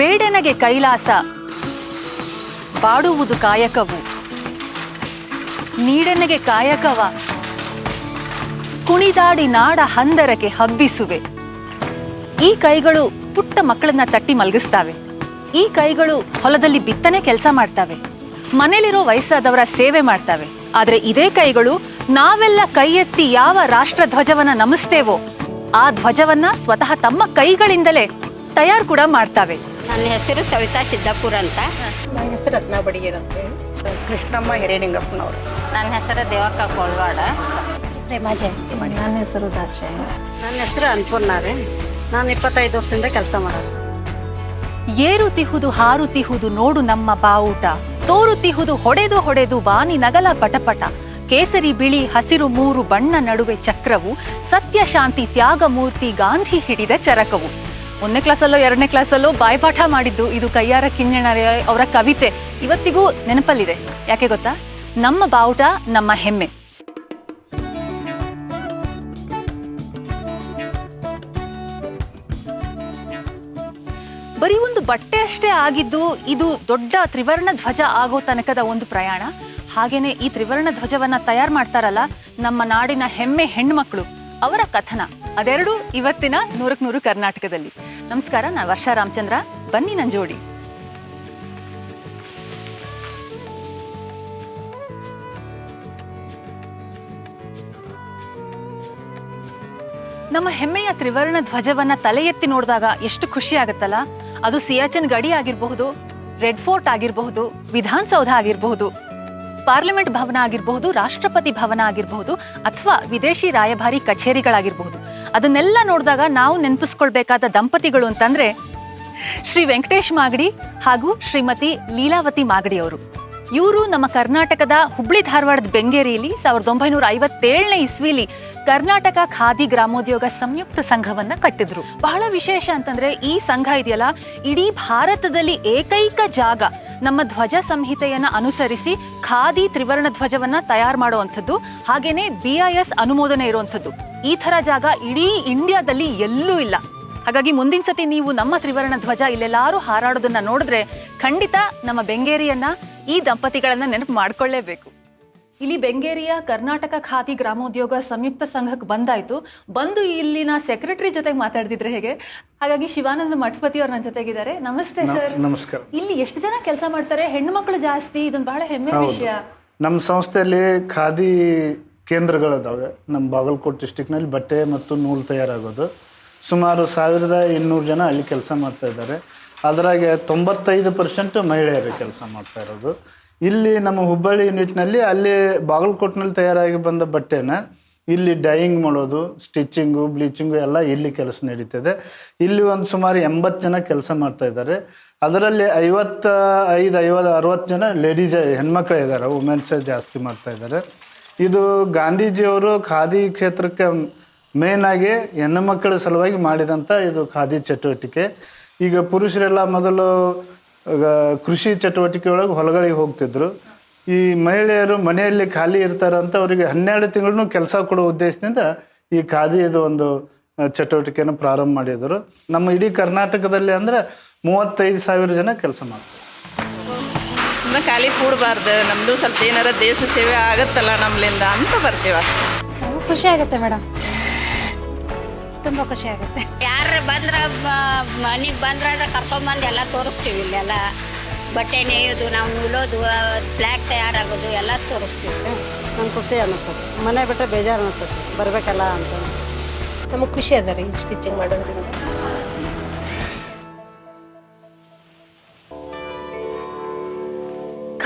ಬೇಡನಗೆ ಕೈಲಾಸ. ಬಾಡುವುದು ಕಾಯಕವು. ನೀಡನಗೆ ಕಾಯಕವ. ಕುಣಿದಾಡಿ ನಾಡ ಹಂದರಕ್ಕೆ ಹಬ್ಬಿಸುವೆ. ಈ ಕೈಗಳು ಪುಟ್ಟ ಮಕ್ಕಳನ್ನ ತಟ್ಟಿ ಮಲಗಿಸ್ತಾವೆ. ಈ ಕೈಗಳು ಹೊಲದಲ್ಲಿ ಬಿತ್ತನೆ ಕೆಲಸ ಮಾಡ್ತಾವೆ. ಮನೇಲಿರೋ ವಯಸ್ಸಾದವರ ಸೇವೆ ಮಾಡ್ತಾವೆ. ಆದ್ರೆ ಇದೇ ಕೈಗಳು ನಾವೆಲ್ಲ ಕೈ ಎತ್ತಿ ಯಾವ ರಾಷ್ಟ್ರ ಧ್ವಜವನ್ನ ನಮಿಸ್ತೇವೋ, ಆ ಧ್ವಜವನ್ನ ಸ್ವತಃ ತಮ್ಮ ಕೈಗಳಿಂದಲೇ ತಯಾರು ಕೂಡ ಮಾಡ್ತಾವೆ. ನನ್ನ ಹೆಸರು ಸವಿತಾ ಸಿದ್ದಾಪುರ ಅಂತ. ನನ್ನ ಹೆಸರು ರತ್ನ ಬಡಿಗೇರ್ ಅಂತ ಹೇಳಿ ಕೃಷ್ಣಮ್ಮ ಹಿರೇಣಿಂಗಪ್ಪನವರು ನನ್ನ ಹೆಸರು ದೇವಕ್ಕ ಕೋಳ್ವಾಡ. ಪ್ರೇಮಾ ಜಯಂತಿ. ನನ್ನ ಹೆಸರು ದಾಕ್ಷಾಯಣಿ ನನ್ನ ಹೆಸರು ಅನ್ನಪೂರ್ಣ ರೀ. ನಾನು ಇಪ್ಪತ್ತೈದು ವರ್ಷದಿಂದ ಕೆಲಸ ಮಾಡೋದು. ಹಾರು ತಿಹುದು ನೋಡು ನಮ್ಮ ಬಾವುಟ. ತೋರು ತಿಹುದು ಹೊಡೆದು ಹೊಡೆದು ಬಾನಿ ನಗಲ ಪಟಪಟ. ಕೇಸರಿ ಬಿಳಿ ಹಸಿರು ಮೂರು ಬಣ್ಣ ನಡುವೆ ಚಕ್ರವು ಸತ್ಯ ಶಾಂತಿ ತ್ಯಾಗ ಮೂರ್ತಿ ಗಾಂಧಿ ಹಿಡಿದ ಚರಕವು. ಒಂದನೇ ಕ್ಲಾಸಲ್ಲೋ ಎರಡನೇ ಕ್ಲಾಸಲ್ಲೋ ಬಾಯ್ಪಾಠ ಮಾಡಿದ್ದು ಇದು ಕೈಯಾರ ಕಿಂಜಣರ ಅವರ ಕವಿತೆ. ಇವತ್ತಿಗೂ ನೆನಪಲ್ಲಿದೆ. ಯಾಕೆ ಗೊತ್ತಾ? ನಮ್ಮ ಬಾವುಟ, ನಮ್ಮ ಹೆಮ್ಮೆ. ಬರೀ ಒಂದು ಬಟ್ಟೆ ಅಷ್ಟೇ ಆಗಿದ್ದು ಇದು ದೊಡ್ಡ ತ್ರಿವರ್ಣ ಧ್ವಜ ಆಗೋ ತನಕದ ಒಂದು ಪ್ರಯಾಣ. ಹಾಗೇನೆ ಈ ತ್ರಿವರ್ಣ ಧ್ವಜವನ್ನ ತಯಾರು ಮಾಡ್ತಾರಲ್ಲ ನಮ್ಮ ನಾಡಿನ ಹೆಮ್ಮೆ ಹೆಣ್ಮಕ್ಳು ಅವರ ಕಥನ. ಅದೆರಡು ಇವತ್ತಿನ ನೂರಕ್ ನೂರು ಕರ್ನಾಟಕದಲ್ಲಿ. ನಮಸ್ಕಾರ, ನಾನು ವರ್ಷಾ ರಾಮಚಂದ್ರ. ಬನ್ನಿ ನನ್ನ ಜೋಡಿ. ನಮ್ಮ ಹೆಮ್ಮೆಯ ತ್ರಿವರ್ಣ ಧ್ವಜವನ್ನ ತಲೆ ಎತ್ತಿ ನೋಡಿದಾಗ ಎಷ್ಟು ಖುಷಿ ಆಗುತ್ತಲ್ಲ? ಅದು ಸಿಯಾಚನ್ ಗಡಿ ಆಗಿರಬಹುದು, ರೆಡ್ ಫೋರ್ಟ್ ಆಗಿರಬಹುದು, ವಿಧಾನಸೌಧ ಆಗಿರಬಹುದು. ಪಾರ್ಲಿಮೆಂಟ್ ಭವನ ಆಗಿರಬಹುದು, ರಾಷ್ಟ್ರಪತಿ ಭವನ ಆಗಿರಬಹುದು, ಅಥವಾ ವಿದೇಶಿ ರಾಯಭಾರಿ ಕಚೇರಿಗಳಾಗಿರಬಹುದು. ಅದನ್ನೆಲ್ಲ ನೋಡಿದಾಗ ನಾವು ನೆನಪಿಸ್ಕೊಳ್ಬೇಕಾದ ದಂಪತಿಗಳು ಅಂತಂದ್ರೆ ಶ್ರೀ ವೆಂಕಟೇಶ್ ಮಾಗಡಿ ಹಾಗೂ ಶ್ರೀಮತಿ ಲೀಲಾವತಿ ಮಾಗಡಿ ಅವರು ಇವರು ನಮ್ಮ ಕರ್ನಾಟಕದ ಹುಬ್ಳಿ ಧಾರವಾಡದ ಬೆಂಗೇರಿಯಲ್ಲಿ ಸಾವಿರದ ಒಂಬೈನೂರ ಐವತ್ತೇಳನೇ ಇಸ್ವಿಲಿ ಕರ್ನಾಟಕ ಖಾದಿ ಗ್ರಾಮೋದ್ಯೋಗ ಸಂಯುಕ್ತ ಸಂಘವನ್ನ ಕಟ್ಟಿದ್ರು. ಬಹಳ ವಿಶೇಷ ಅಂತಂದ್ರೆ ಈ ಸಂಘ ಇದೆಯಲ್ಲ, ಇಡೀ ಭಾರತದಲ್ಲಿ ಏಕೈಕ ಜಾಗ. ನಮ್ಮ ಧ್ವಜ ಸಂಹಿತೆಯನ್ನ ಅನುಸರಿಸಿ ಖಾದಿ ತ್ರಿವರ್ಣ ಧ್ವಜವನ್ನ ತಯಾರು ಮಾಡುವಂಥದ್ದು, ಹಾಗೇನೆ ಬಿ ಐ ಎಸ್ ಅನುಮೋದನೆ ಇರುವಂಥದ್ದು. ಈ ತರ ಜಾಗ ಇಡೀ ಇಂಡಿಯಾದಲ್ಲಿ ಎಲ್ಲೂ ಇಲ್ಲ. ಹಾಗಾಗಿ ಮುಂದಿನ ಸತಿ ನೀವು ನಮ್ಮ ತ್ರಿವರ್ಣ ಧ್ವಜ ಇಲ್ಲೆಲ್ಲಾರು ಹಾರಾಡೋದನ್ನ ನೋಡಿದ್ರೆ ಖಂಡಿತ ನಮ್ಮ ಬೆಂಗೇರಿಯನ್ನ ಈ ದಂಪತಿಗಳನ್ನ ನೆನಪು ಮಾಡ್ಕೊಳ್ಳೇಬೇಕು. ಇಲ್ಲಿ ಬೆಂಗೇರಿಯ ಕರ್ನಾಟಕ ಖಾದಿ ಗ್ರಾಮೋದ್ಯೋಗ ಸಂಯುಕ್ತ ಸಂಘಕ್ಕೆ ಬಂದಾಯ್ತು. ಬಂದು ಇಲ್ಲಿನ ಸೆಕ್ರೆಟರಿ ಜೊತೆಗೆ ಮಾತಾಡ್ತಿದ್ರೆ ಹೇಗೆ? ಹಾಗಾಗಿ ಶಿವಾನಂದ ಮಠಪತಿ ಅವ್ರ ನನ್ನ ಜೊತೆಗಿದ್ದಾರೆ. ನಮಸ್ತೆ ಸರ್. ನಮಸ್ಕಾರ. ಇಲ್ಲಿ ಎಷ್ಟು ಜನ ಕೆಲಸ ಮಾಡ್ತಾರೆ? ಹೆಣ್ಣು ಮಕ್ಕಳು ಜಾಸ್ತಿ ಇದೊಂದು ಬಹಳ ಹೆಮ್ಮೆ ವಿಷಯ. ನಮ್ಮ ಸಂಸ್ಥೆಯಲ್ಲಿ ಖಾದಿ ಕೇಂದ್ರಗಳಿದಾವೆ. ನಮ್ಮ ಬಾಗಲಕೋಟೆ ಡಿಸ್ಟಿಕ್ನಲ್ಲಿ ಬಟ್ಟೆ ಮತ್ತು ನೂಲು ತಯಾರಾಗೋದು. ಸುಮಾರು ಸಾವಿರದ ಇನ್ನೂರು ಜನ ಅಲ್ಲಿ ಕೆಲಸ ಮಾಡ್ತಾ ಇದ್ದಾರೆ. ಅದರಾಗೆ ತೊಂಬತ್ತೈದು ಪರ್ಸೆಂಟ್ ಮಹಿಳೆಯರು ಕೆಲಸ ಮಾಡ್ತಾ ಇರೋದು. ಇಲ್ಲಿ ನಮ್ಮ ಹುಬ್ಬಳ್ಳಿ ಯೂನಿಟ್ನಲ್ಲಿ ಅಲ್ಲಿ ಬಾಗಲಕೋಟ್ನಲ್ಲಿ ತಯಾರಾಗಿ ಬಂದ ಬಟ್ಟೆನ ಇಲ್ಲಿ ಡೈಯಿಂಗ್ ಮಾಡೋದು ಸ್ಟಿಚಿಂಗು ಬ್ಲೀಚಿಂಗು ಎಲ್ಲ ಇಲ್ಲಿ ಕೆಲಸ ನಡೀತದೆ. ಇಲ್ಲಿ ಒಂದು ಸುಮಾರು ಎಂಬತ್ತು ಜನ ಕೆಲಸ ಮಾಡ್ತಾ ಇದ್ದಾರೆ. ಅದರಲ್ಲಿ ಐವತ್ತ ಐದು ಐವತ್ತು, ಅರವತ್ತು ಜನ ಲೇಡೀಸ್ ಹೆಣ್ಮಕ್ಳು ಇದ್ದಾರೆ. ವುಮೆನ್ಸ್ ಜಾಸ್ತಿ ಮಾಡ್ತಾ ಇದ್ದಾರೆ. ಇದು ಗಾಂಧೀಜಿಯವರು ಖಾದಿ ಕ್ಷೇತ್ರಕ್ಕೆ ಮೇನ್ ಆಗಿ ಹೆಣ್ಣು ಮಕ್ಕಳ ಸಲುವಾಗಿ ಮಾಡಿದಂಥ ಇದು ಖಾದಿ ಚಟುವಟಿಕೆ. ಈಗ ಪುರುಷರೆಲ್ಲ ಮೊದಲು ಕೃಷಿ ಚಟುವಟಿಕೆ ಒಳಗೆ ಹೊಲಗಳಿಗೆ ಹೋಗ್ತಿದ್ರು. ಈ ಮಹಿಳೆಯರು ಮನೆಯಲ್ಲಿ ಖಾಲಿ ಇರ್ತಾರಂತ ಅವರಿಗೆ ಹನ್ನೆರಡು ತಿಂಗಳು ಕೆಲಸ ಕೊಡೋ ಉದ್ದೇಶದಿಂದ ಈ ಖಾದಿದು ಒಂದು ಚಟುವಟಿಕೆಯನ್ನು ಪ್ರಾರಂಭ ಮಾಡಿದರು. ನಮ್ಮ ಇಡೀ ಕರ್ನಾಟಕದಲ್ಲಿ ಅಂದರೆ ಮೂವತ್ತೈದು ಸಾವಿರ ಜನ ಕೆಲಸ ಮಾಡ್ತಾರೆ. ಸುಮ್ಮನೆ ಖಾಲಿ ಕೂಡಬಾರ್ದು. ನಮ್ಮದು ಸ್ವಲ್ಪ ಏನಾರ ದೇಶ ಸೇವೆ ಆಗತ್ತಲ್ಲ ನಮ್ಮಲ್ಲಿಂದ ಅಂತ ಬರ್ತೀವಿ ಅಷ್ಟೇ. ಖುಷಿ ಆಗುತ್ತೆ ಮೇಡಮ್. ತುಂಬಾ ಖುಷಿ ಆಗುತ್ತೆ. ಯಾರು ಬಂದ್ರ ಮನೆಗೆ ಬಂದ್ರ ಕರ್ಕೊಂಬಂದು ಎಲ್ಲ ತೋರಿಸ್ತೀವಿ ಇಲ್ಲೆಲ್ಲ. ಬಟ್ಟೆ ನೇಯೋದು ನಾವು ನೂಲೋದು ಬ್ಲ್ಯಾಕ್ ತಯಾರಾಗೋದು ಎಲ್ಲ ತೋರಿಸ್ತೀವಿ. ನಮ್ಗೆ ಖುಷಿ ಅನಿಸುತ್ತೆ. ಮನೆ ಬಿಟ್ಟರೆ ಬೇಜಾರು ಅನಿಸುತ್ತೆ. ಬರಬೇಕಲ್ಲ ಅಂತ. ನಮಗೆ ಖುಷಿ ಅದ ರೀ ಸ್ಟಿಚಿಂಗ್ ಮಾಡೋದ್ರಿಂದ.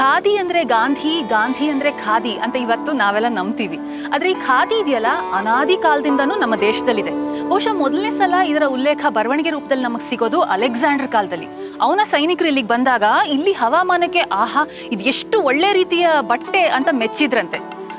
ಖಾದಿ ಅಂದ್ರೆ ಗಾಂಧಿ ಗಾಂಧಿ ಅಂದ್ರೆ ಖಾದಿ ಅಂತ ಇವತ್ತು ನಾವೆಲ್ಲ ನಂಬ್ತೀವಿ. ಆದ್ರೆ ಈ ಖಾದಿ ಇದೆಯಲ್ಲ, ಅನಾದಿ ಕಾಲದಿಂದನೂ ನಮ್ಮ ದೇಶದಲ್ಲಿದೆ. ಬಹುಶಃ ಮೊದಲನೇ ಸಲ ಇದರ ಉಲ್ಲೇಖ ಬರವಣಿಗೆ ರೂಪದಲ್ಲಿ ನಮಗೆ ಸಿಗೋದು ಅಲೆಕ್ಸಾಂಡರ್ ಕಾಲದಲ್ಲಿ. ಅವನ ಸೈನಿಕರು ಇಲ್ಲಿಗೆ ಬಂದಾಗ ಇಲ್ಲಿ ಹವಾಮಾನಕ್ಕೆ, ಆಹಾ, ಇದು ಎಷ್ಟು ಒಳ್ಳೆ ರೀತಿಯ ಬಟ್ಟೆ ಅಂತ ಮೆಚ್ಚಿದ್ರಂತೆ.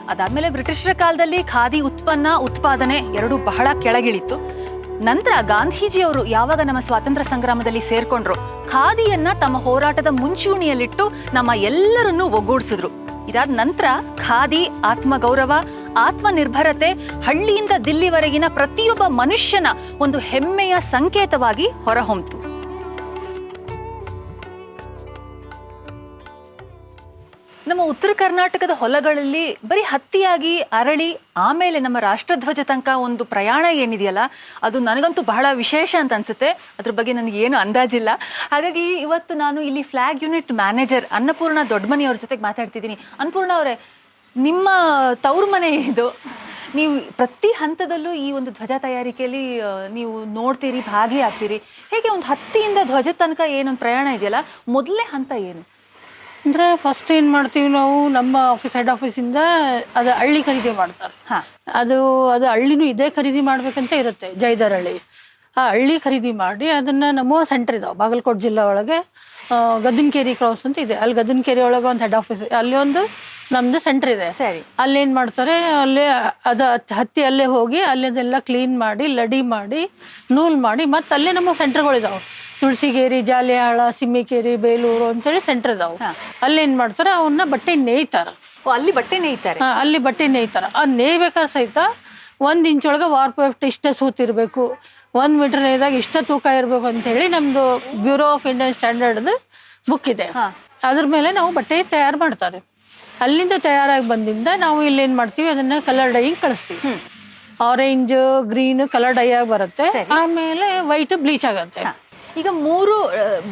ಅದಾದ್ಮೇಲೆ ಬ್ರಿಟಿಷರ ಕಾಲದಲ್ಲಿ ಖಾದಿ ಉತ್ಪನ್ನ, ಉತ್ಪಾದನೆ ಎರಡು ಬಹಳ ಕೆಳಗಿಳಿತು ನಂತರ ಗಾಂಧೀಜಿಯವರು ಯಾವಾಗ ನಮ್ಮ ಸ್ವಾತಂತ್ರ್ಯ ಸಂಗ್ರಾಮದಲ್ಲಿ ಸೇರ್ಕೊಂಡ್ರು? ಖಾದಿಯನ್ನ ತಮ್ಮ ಹೋರಾಟದ ಮುಂಚೂಣಿಯಲ್ಲಿಟ್ಟು ನಮ್ಮ ಎಲ್ಲರನ್ನೂ ಒಗ್ಗೂಡಿಸಿದ್ರು. ಇದಾದ ನಂತರ ಖಾದಿ, ಆತ್ಮಗೌರವ, ಆತ್ಮನಿರ್ಭರತೆ, ಹಳ್ಳಿಯಿಂದ ದಿಲ್ಲಿವರೆಗಿನ ಪ್ರತಿಯೊಬ್ಬ ಮನುಷ್ಯನ ಒಂದು ಹೆಮ್ಮೆಯ ಸಂಕೇತವಾಗಿ ಹೊರಹೊಮ್ತು. ನಮ್ಮ ಉತ್ತರ ಕರ್ನಾಟಕದ ಹೊಲಗಳಲ್ಲಿ ಬರೀ ಹತ್ತಿಯಾಗಿ ಅರಳಿ ಆಮೇಲೆ ನಮ್ಮ ರಾಷ್ಟ್ರಧ್ವಜ ತನಕ ಒಂದು ಪ್ರಯಾಣ ಏನಿದೆಯಲ್ಲ, ಅದು ನನಗಂತೂ ಬಹಳ ವಿಶೇಷ ಅಂತ ಅನ್ಸುತ್ತೆ. ಅದ್ರ ಬಗ್ಗೆ ನನಗೆ ಏನು ಅಂದಾಜಿಲ್ಲ. ಹಾಗಾಗಿ ಇವತ್ತು ನಾನು ಇಲ್ಲಿ flag unit manager Annapurna Doddamani ಅವ್ರ ಜೊತೆಗೆ ಮಾತಾಡ್ತಿದ್ದೀನಿ. ಅನ್ನಪೂರ್ಣ ಅವರೇ, ನಿಮ್ಮ ತವ್ರ ಮನೆ ಇದು. ನೀವು ಪ್ರತಿ ಹಂತದಲ್ಲೂ ಈ ಒಂದು ಧ್ವಜ ತಯಾರಿಕೆಯಲ್ಲಿ ನೀವು ನೋಡ್ತೀರಿ, ಭಾಗಿಯಾಗ್ತೀರಿ. ಹೇಗೆ ಒಂದು ಹತ್ತಿಯಿಂದ ಧ್ವಜ ತನಕ ಏನೊಂದು ಪ್ರಯಾಣ ಇದೆಯಲ್ಲ ಮೊದಲನೇ ಹಂತ ಏನು? ಅಂದರೆ ಫಸ್ಟ್ ಏನು ಮಾಡ್ತೀವಿ ನಾವು ನಮ್ಮ ಆಫೀಸ್ ಹೆಡ್ ಆಫೀಸಿಂದ ಅದು ಹಳ್ಳಿ ಖರೀದಿ ಮಾಡ್ತಾರೆ. ಹಾ. ಅದು ಅದು ಹಳ್ಳಿನೂ ಇದೇ ಖರೀದಿ ಮಾಡ್ಬೇಕಂತ ಇರುತ್ತೆ ಜೈದರ್ ಹಳ್ಳಿ. ಆ ಹಳ್ಳಿ ಖರೀದಿ ಮಾಡಿ ಅದನ್ನ ನಮ್ಮ ಸೆಂಟರ್ ಇದಾವೆ ಬಾಗಲಕೋಟೆ ಜಿಲ್ಲಾ ಒಳಗೆ ಗದ್ದಿನಕೇರಿ ಗದ್ದನಕೇರಿ ಕ್ರಾಸ್ ಅಂತ ಇದೆ. ಅಲ್ಲಿ ಗದ್ದನಕೇರಿ ಒಳಗೆ ಒಂದು ಹೆಡ್ ಆಫೀಸ್ ಅಲ್ಲಿ ಒಂದು ನಮ್ದು ಸೆಂಟರ್ ಇದೆ. ಸರಿ. ಅಲ್ಲೇನು ಮಾಡ್ತಾರೆ ಅಲ್ಲೇ ಅದ ಹತ್ತಿ ಅಲ್ಲೇ ಹೋಗಿ ಅಲ್ಲೇದೆಲ್ಲ ಕ್ಲೀನ್ ಮಾಡಿ ಲಡಿ ಮಾಡಿ ನೂಲ್ ಮಾಡಿ ಮತ್ತೆ ಅಲ್ಲೇ ನಮ್ಮ ಸೆಂಟರ್ಗಳಿದಾವೆ ತುಳಸಿಗೇರಿ ಜಾಲಿಯಾಳ ಸಿಮ್ಮಿಕೇರಿ ಬೇಲೂರು ಅಂತೇಳಿ ಸೆಂಟರ್ ಇದಾವೆ. ಅಲ್ಲಿ ಏನು ಮಾಡ್ತಾರೆ ಅವನ್ನ ಬಟ್ಟೆ ನೇಯ್ತಾರ. ಓ ಅಲ್ಲಿ ಬಟ್ಟೆ ನೇಯ್ತಾರೆ? ಹಾ, ಅಲ್ಲಿ ಬಟ್ಟೆ ನೇಯ್ತಾರ. ಆ ನೇಯ್ಬೇಕಾದ್ರೆ ಸಹಿತ ಒಂದ್ ಇಂಚ್ ಒಳಗೆ ವಾರ್ಪ್ ಎಫ್ಟ್ ಇಷ್ಟ ಸೂತಿರ್ಬೇಕು ಒಂದ್ ಮೀಟರ್ ನೇಯ್ದಾಗ ಇಷ್ಟ ತೂಕ ಇರಬೇಕು ಅಂತ ಹೇಳಿ ನಮ್ದು bureau of Indian standard book ಇದೆ. ಅದ್ರ ಮೇಲೆ ನಾವು ಬಟ್ಟೆ ತಯಾರು ಮಾಡ್ತಾರೆ. ಅಲ್ಲಿಂದ ತಯಾರಾಗಿ ಬಂದಿಂದ ನಾವು ಇಲ್ಲಿ ಏನ್ ಮಾಡ್ತೀವಿ ಅದನ್ನ ಕಲರ್ ಡೈಯಿಂಗ್ ಕಳಿಸ್ತೀವಿ. ಆರೆಂಜ್ ಗ್ರೀನ್ ಕಲರ್ ಡೈ ಆಗಿ ಬರುತ್ತೆ. ಆಮೇಲೆ ವೈಟ್ ಬ್ಲೀಚ್ ಆಗತ್ತೆ. ಈಗ ಮೂರು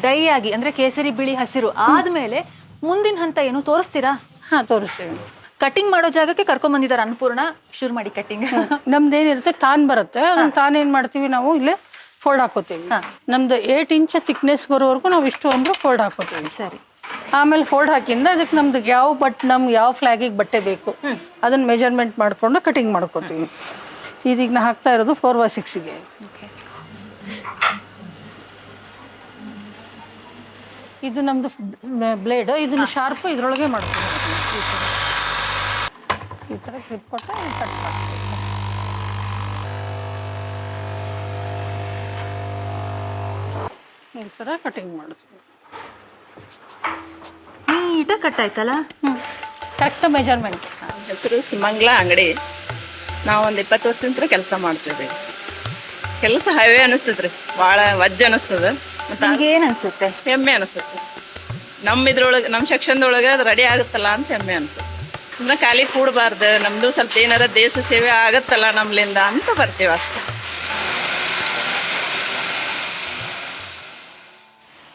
ಡೈ ಆಗಿ ಅಂದ್ರೆ ಕೇಸರಿ ಬಿಳಿ ಹಸಿರು ಆದ್ಮೇಲೆ ಮುಂದಿನ ಹಂತ ಏನು ತೋರಿಸ್ತೀರಾ? ಹಾ ತೋರಿಸ್ತೀವಿ. ಕಟಿಂಗ್ ಮಾಡೋ ಜಾಗಕ್ಕೆ ಕರ್ಕೊಂಡ್ ಬಂದಿದ್ದಾರೆ ಅನ್ನಪೂರ್ಣ. ಶುರು ಮಾಡಿ ಕಟಿಂಗ್ ನಮ್ದೇನಿರುತ್ತೆ ತಾನ್ ಬರುತ್ತೆ. ಅದನ್ನ ತಾನ್ ಏನ್ ಮಾಡ್ತೀವಿ ನಾವು ಇಲ್ಲೇ ಫೋಲ್ಡ್ ಹಾಕೋತೀವಿ. ನಮ್ದು ಏಟ್ ಇಂಚ್ ಥಿಕ್ನೆಸ್ ಬರೋವರೆಗೂ ನಾವು ಇಷ್ಟು ಅಂದ್ರೆ ಫೋಲ್ಡ್ ಹಾಕೋತೀವಿ. ಸರಿ. ಆಮೇಲೆ ಫೋಲ್ಡ್ ಹಾಕಿಂದ ಅದಕ್ಕೆ ನಮ್ದು ಯಾವ ಬಟ್ ನಮ್ಗೆ ಯಾವ ಫ್ಲಾಗಿಗೆ ಬಟ್ಟೆ ಬೇಕು ಅದನ್ನ ಮೆಜರ್ಮೆಂಟ್ ಮಾಡ್ಕೊಂಡು ಕಟಿಂಗ್ ಮಾಡ್ಕೋತೀವಿ. ಇದೀಗ ನಾ ಹಾಕ್ತಾ ಇರೋದು ಫೋರ್ ಬೈ ಸಿಕ್ಸ್ಗೆ ಇದು ನಮ್ದು ಬ್ಲೇಡ್ ಇದನ್ನ ಶಾರ್ಪ್ ಇದ್ರೊಳಗೆ ಮಾಡ್ತೀವಿ. ಈ ಥರ ಕ್ಲಿಪ್ ಕೊಟ್ಟು ಕಟ್ ಮಾಡ್ತೀವಿ ಈ ಥರ ಕಟಿಂಗ್ ಮಾಡ್ತೀವಿ. ನೀಟಾಗಿ ಕಟ್ ಆಯ್ತಲ್ಲ? ಹ್ಞೂ ಕರೆಕ್ಟ್ ಮೆಜರ್ಮೆಂಟ್ ಹೆಸರು ಸುಮಂಗ್ಲ ಅಂಗಡಿ. ನಾವೊಂದು ಒಂದು ಇಪ್ಪತ್ತು ವರ್ಷದಿಂದ ಕೆಲಸ ಮಾಡ್ತೀವಿ ಕೆಲಸ ಹೈವೇ ಅನಿಸ್ತದ್ರಿ ಭಾಳ ವಜ್ಜ ನಿಮ್ಗೆ ಏನ್ ಅನ್ಸುತ್ತೆ? ಹೆಮ್ಮೆ ಅನಿಸುತ್ತೆ. ನಮ್ಮ ಇದ್ರೊಳಗೆ ನಮ್ಮ ಸೆಕ್ಷನ್ದೊಳಗೆ ಅದು ರೆಡಿ ಆಗುತ್ತಲ್ಲ ಅಂತ ಹೆಮ್ಮೆ ಅನಿಸುತ್ತೆ. ಸುಮ್ಮನೆ ಖಾಲಿ ಕೂಡಬಾರ್ದು ನಮ್ದು ಸ್ವಲ್ಪ ಏನಾರ ದೇಶ ಸೇವೆ ಆಗುತ್ತಲ್ಲ ನಮ್ಲಿಂದ ಅಂತ ಬರ್ತೀವಿ ಅಷ್ಟೇ.